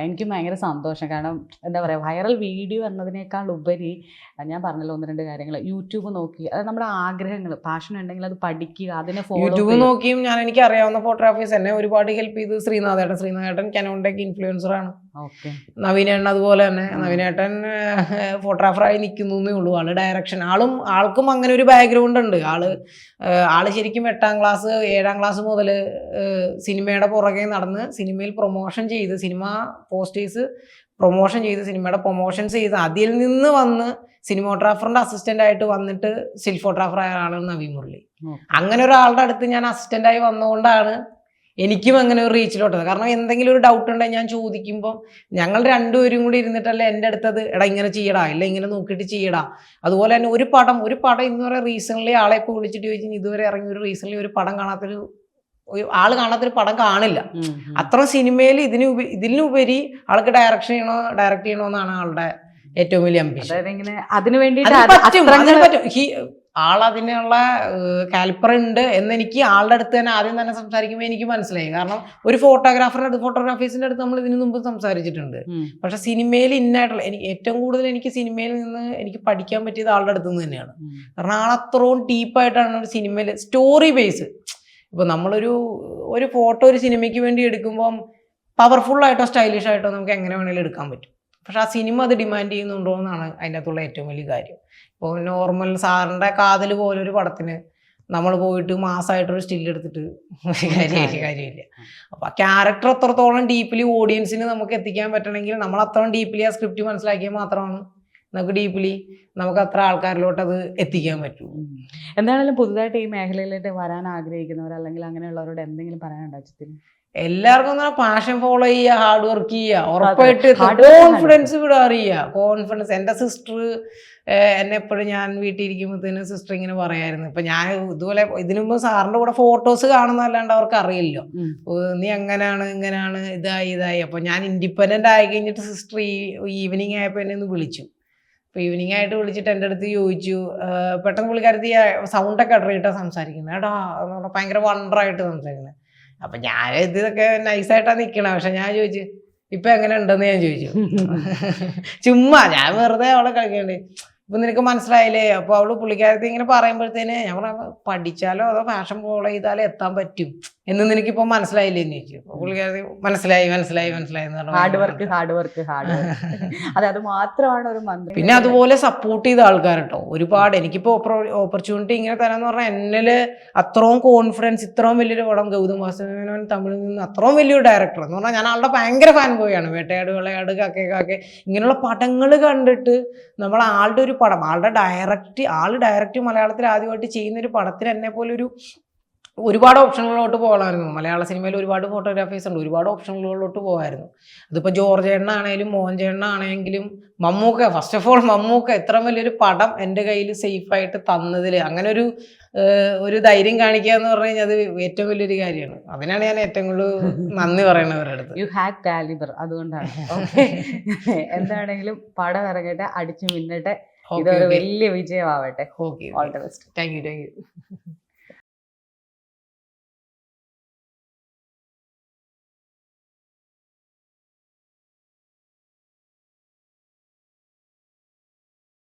എനിക്ക് ഭയങ്കര സന്തോഷം. കാരണം എന്താ പറയുക വൈറൽ വീഡിയോ എന്നതിനേക്കാൾ ഉപരി ഞാൻ പറഞ്ഞല്ലോ ഒന്ന് രണ്ട് കാര്യങ്ങൾ. യൂട്യൂബ് നോക്കി അത് നമ്മുടെ ആഗ്രഹങ്ങൾ പാഷൻ ഉണ്ടെങ്കിൽ അത് പഠിക്കുക അതിനെ യൂട്യൂബ് നോക്കിയും ഞാൻ എനിക്ക് അറിയാവുന്ന ഫോട്ടോഗ്രാഫേഴ്സ് എന്നെ ഒരുപാട് ഹെൽപ്പ് ചെയ്ത് ശ്രീനാഥേട്ടൻ. ശ്രീനാഥേട്ടൻ കനോണ്ടൊക്കെ ഇൻഫ്ലുവൻസർ ആണ്. ഓക്കെ നവീനേട്ടൻ അതുപോലെ തന്നെ. നവീനേട്ടൻ ഫോട്ടോഗ്രാഫറായി നിൽക്കുന്നു ഉള്ളൂ. ആൾ ഡയറക്ഷൻ ആളും ആൾക്കും അങ്ങനെ ഒരു ബാക്ക്ഗ്രൗണ്ട് ഉണ്ട്. ആൾ ആൾ ശരിക്കും എട്ടാം ക്ലാസ് ഏഴാം ക്ലാസ് മുതൽ സിനിമയുടെ പുറകെ നടന്ന് സിനിമയിൽ പ്രൊമോഷൻ ചെയ്ത് സിനിമ പോസ്റ്റേഴ്സ് പ്രൊമോഷൻ ചെയ്ത് സിനിമയുടെ പ്രൊമോഷൻസ് ചെയ്ത് അതിൽ നിന്ന് വന്ന് സിനിമോഗ്രാഫറിന്റെ അസിസ്റ്റന്റ് ആയിട്ട് വന്നിട്ട് സ്റ്റിൽ ഫോട്ടോഗ്രാഫർ ആയ ആളാണ് നവീൻ മുരളി. അങ്ങനെ ഒരാളുടെ അടുത്ത് ഞാൻ അസിസ്റ്റന്റ് ആയി വന്നുകൊണ്ടാണ് എനിക്കും അങ്ങനെ ഒരു റീച്ചിലോട്ടത് കാരണം എന്തെങ്കിലും ഒരു ഡൗട്ട് ഉണ്ടെങ്കിൽ ഞാൻ ചോദിക്കുമ്പോൾ ഞങ്ങൾ രണ്ടുപേരും കൂടി ഇരുന്നിട്ടല്ലേ എന്റെ അടുത്തത് എടാ ഇങ്ങനെ ചെയ്യടാ ഇല്ല ഇങ്ങനെ നോക്കിയിട്ട് ചെയ്യടാ. അതുപോലെ തന്നെ ഒരു പടം ഒരു പടം ഇന്ന് വരെ റീസൺലി ആളെ ഇപ്പോൾ വിളിച്ചിട്ട് ചോദിച്ചു ഇതുവരെ ഇറങ്ങിയ ഒരു റീസൺലി ഒരു പടം കാണാത്തൊരു ആൾ കാണാത്തൊരു പടം കാണില്ല. അത്ര സിനിമയിൽ ഇതിന് ഇതിനുപരി ആൾക്ക് ഡയറക്ഷൻ ചെയ്യണോ ഡയറക്റ്റ് ചെയ്യണോന്നാണ് ആളുടെ ഏറ്റവും വലിയ അംബിഷൻ അതിനു പറ്റും ആളതിനുള്ള കാലിപ്പർ ഉണ്ട് എന്ന് എനിക്ക് ആളുടെ അടുത്ത് തന്നെ ആദ്യം തന്നെ സംസാരിക്കുമ്പോൾ എനിക്ക് മനസ്സിലായി. കാരണം ഒരു ഫോട്ടോഗ്രാഫറുടെ അടുത്ത് ഫോട്ടോഗ്രാഫേഴ്സിന്റെ അടുത്ത് നമ്മൾ ഇതിനു മുമ്പ് സംസാരിച്ചിട്ടുണ്ട്. പക്ഷെ സിനിമയിൽ ഇന്നായിട്ടുള്ള എനിക്ക് ഏറ്റവും കൂടുതൽ എനിക്ക് സിനിമയിൽ നിന്ന് എനിക്ക് പഠിക്കാൻ പറ്റിയത് ആളുടെ അടുത്ത് നിന്ന് തന്നെയാണ്. കാരണം ആൾ അത്രയും ഡീപ്പായിട്ടാണ് ഒരു സിനിമയിൽ സ്റ്റോറി ബേസ്. ഇപ്പൊ നമ്മളൊരു ഒരു ഫോട്ടോ ഒരു സിനിമയ്ക്ക് വേണ്ടി എടുക്കുമ്പോൾ പവർഫുൾ ആയിട്ടോ സ്റ്റൈലിഷ് ആയിട്ടോ നമുക്ക് എങ്ങനെ വേണമെങ്കിലും എടുക്കാൻ പറ്റും. പക്ഷെ ആ സിനിമ അത് ഡിമാൻഡ് ചെയ്യുന്നുണ്ടോ എന്നാണ് അതിന്റെ അകത്തുള്ള ഏറ്റവും വലിയ കാര്യം. ഇപ്പോൾ നോർമൽ സാറിന്റെ കാതൽ പോലൊരു പടത്തിന് നമ്മൾ പോയിട്ട് മാസമായിട്ടൊരു സ്റ്റിൽ എടുത്തിട്ട് ഒരു കാര്യമില്ല കാര്യമില്ല. അപ്പോൾ ആ ക്യാരക്ടർ അത്രത്തോളം ഡീപ്പിലി ഓഡിയൻസിന് നമുക്ക് എത്തിക്കാൻ പറ്റണമെങ്കിൽ നമ്മൾ അത്രയും ഡീപ്പിലി ആ സ്ക്രിപ്റ്റ് മനസ്സിലാക്കിയാൽ മാത്രമാണ് നമുക്ക് ഡീപ്ലി നമുക്ക് അത്ര ആൾക്കാരിലോട്ട് അത് എത്തിക്കാൻ പറ്റൂ. എന്താണെങ്കിലും പുതുതായിട്ട് ഈ മേഖലയിലേക്ക് വരാൻ ആഗ്രഹിക്കുന്നവർ അല്ലെങ്കിൽ അങ്ങനെയുള്ളവരോട് എന്തെങ്കിലും പറയാനുണ്ടോ അജിത്തിന്? എല്ലാവർക്കും ഇങ്ങനെ പാഷൻ ഫോളോ ചെയ്യുക ഹാർഡ് വർക്ക് ചെയ്യുക. ഉറപ്പായിട്ട് കോൺഫിഡൻസ് വിടാറ് അറിയുക. കോൺഫിഡൻസ് എന്റെ സിസ്റ്റർ എന്നെ എപ്പോഴും ഞാൻ വീട്ടിൽ ഇരിക്കുമ്പോഴത്തേനും സിസ്റ്റർ ഇങ്ങനെ പറയായിരുന്നു. ഇപ്പൊ ഞാൻ ഇതുപോലെ ഇതിനു മുമ്പ് സാറിന്റെ കൂടെ ഫോട്ടോസ് കാണുന്നതല്ലാണ്ട് അവർക്ക് അറിയില്ലോ നീ അങ്ങനെയാണ് ഇങ്ങനെയാണ് ഇതായി ഇതായി. അപ്പൊ ഞാൻ ഇൻഡിപെൻഡന്റ് ആയി കഴിഞ്ഞിട്ട് സിസ്റ്റർ ഈ ഈവനിങ് ആയപ്പോൾ എന്നെ ഒന്ന് വിളിച്ചു. അപ്പോൾ ഈവനിങ് ആയിട്ട് വിളിച്ചിട്ട് എന്റെ അടുത്ത് ചോദിച്ചു പെട്ടെന്ന് പുള്ളിക്കാരത്തി സൗണ്ടൊക്കെ ഇടറിയിട്ടാണ് സംസാരിക്കുന്നത്. എടാ എന്ന് പറഞ്ഞാൽ ഭയങ്കര വണ്ടറായിട്ട് സംസാരിക്കുന്നത്. അപ്പൊ ഞാൻ ഇതൊക്കെ നൈസായിട്ടാ നിക്കണേ. പക്ഷെ ഞാൻ ചോദിച്ചു ഇപ്പൊ എങ്ങനെ ഉണ്ടെന്ന് ഞാൻ ചോദിച്ചു. ചുമ്മാ ഞാൻ വെറുതെ അവളെ കളിക്കണ്ടേ. ഇപ്പൊ നിനക്ക് മനസ്സിലായില്ലേ? അപ്പൊ അവൾ പുള്ളിക്കാരത്തി ഇങ്ങനെ പറയുമ്പോഴത്തേന് ഞാൻ പറഞ്ഞ പഠിച്ചാലോ അതോ ഫാഷൻ ഫോളോ ചെയ്താലോ എത്താൻ പറ്റും? എന്ന് എനിക്കിപ്പോ മനസ്സിലായില്ലേ എന്ന് ചോദിച്ചു അപ്പൊ മനസ്സിലായി മനസ്സിലായി മനസ്സിലായി എന്ന് പറഞ്ഞു. Hard work hard work hard അതെ അത് മാത്രമാണ് ഒരു മന്ത്രി. പിന്നെ അതുപോലെ സപ്പോർട്ട് ചെയ്ത ആൾക്കാർ ആൾക്കാരുട്ടോ ഒരുപാട്. എനിക്കിപ്പോ ഓപ്പർച്യൂണിറ്റി ഇങ്ങനെ തരാന്ന് പറഞ്ഞാൽ എന്നിൽ അത്രയും കോൺഫിഡൻസ് ഇത്രയും വലിയൊരു പടം ഗൗതം വാസുദേവൻ തമിഴിൽ നിന്ന് അത്രയും വലിയൊരു ഡയറക്ടർ എന്ന് പറഞ്ഞാൽ ഞാൻ ആളുടെ ഭയങ്കര ഫാൻ പോയാണ് വേട്ടയാട് വിളയാട് കാക്കെ കാക്കെ. ഇങ്ങനെയുള്ള പടങ്ങൾ കണ്ടിട്ട് നമ്മൾ ആളുടെ ഒരു പടം ആളുടെ ഡയറക്റ്റ് ആൾ ഡയറക്റ്റ് മലയാളത്തിൽ ആദ്യമായിട്ട് ചെയ്യുന്ന ഒരു പടത്തിന് എന്നെ പോലെ ഒരു ഒരുപാട് ഓപ്ഷനുകളിലോട്ട് പോകണമായിരുന്നു മലയാള സിനിമയിൽ ഒരുപാട് ഫോട്ടോഗ്രാഫേഴ്സ് ഉണ്ട്. ഒരുപാട് ഓപ്ഷനുകളിലോട്ട് പോകായിരുന്നു. അതിപ്പോൾ ജോർജ് എണ്ണാണേലും Mohan ചേട്ടനാണെങ്കിലും Mammookka first of all Mammookka ഇത്ര വലിയൊരു പടം എന്റെ കയ്യിൽ സേഫായിട്ട് തന്നതിൽ അങ്ങനെ ഒരു ഒരു ധൈര്യം കാണിക്കുക എന്ന് പറഞ്ഞു കഴിഞ്ഞാൽ അത് ഏറ്റവും വലിയൊരു കാര്യമാണ്. അതിനാണ് ഞാൻ ഏറ്റവും കൂടുതൽ നന്ദി പറയുന്നവരുടെ അടുത്ത്. യു ഹാവ് കാലിബർ അതുകൊണ്ടാണ്. എന്താണെങ്കിലും പടം ഇറങ്ങട്ടെ അടിച്ചു മിന്നട്ടെ. ഇതൊരു വലിയ വിജയമാവട്ടെ. Okay all the best thank you thank you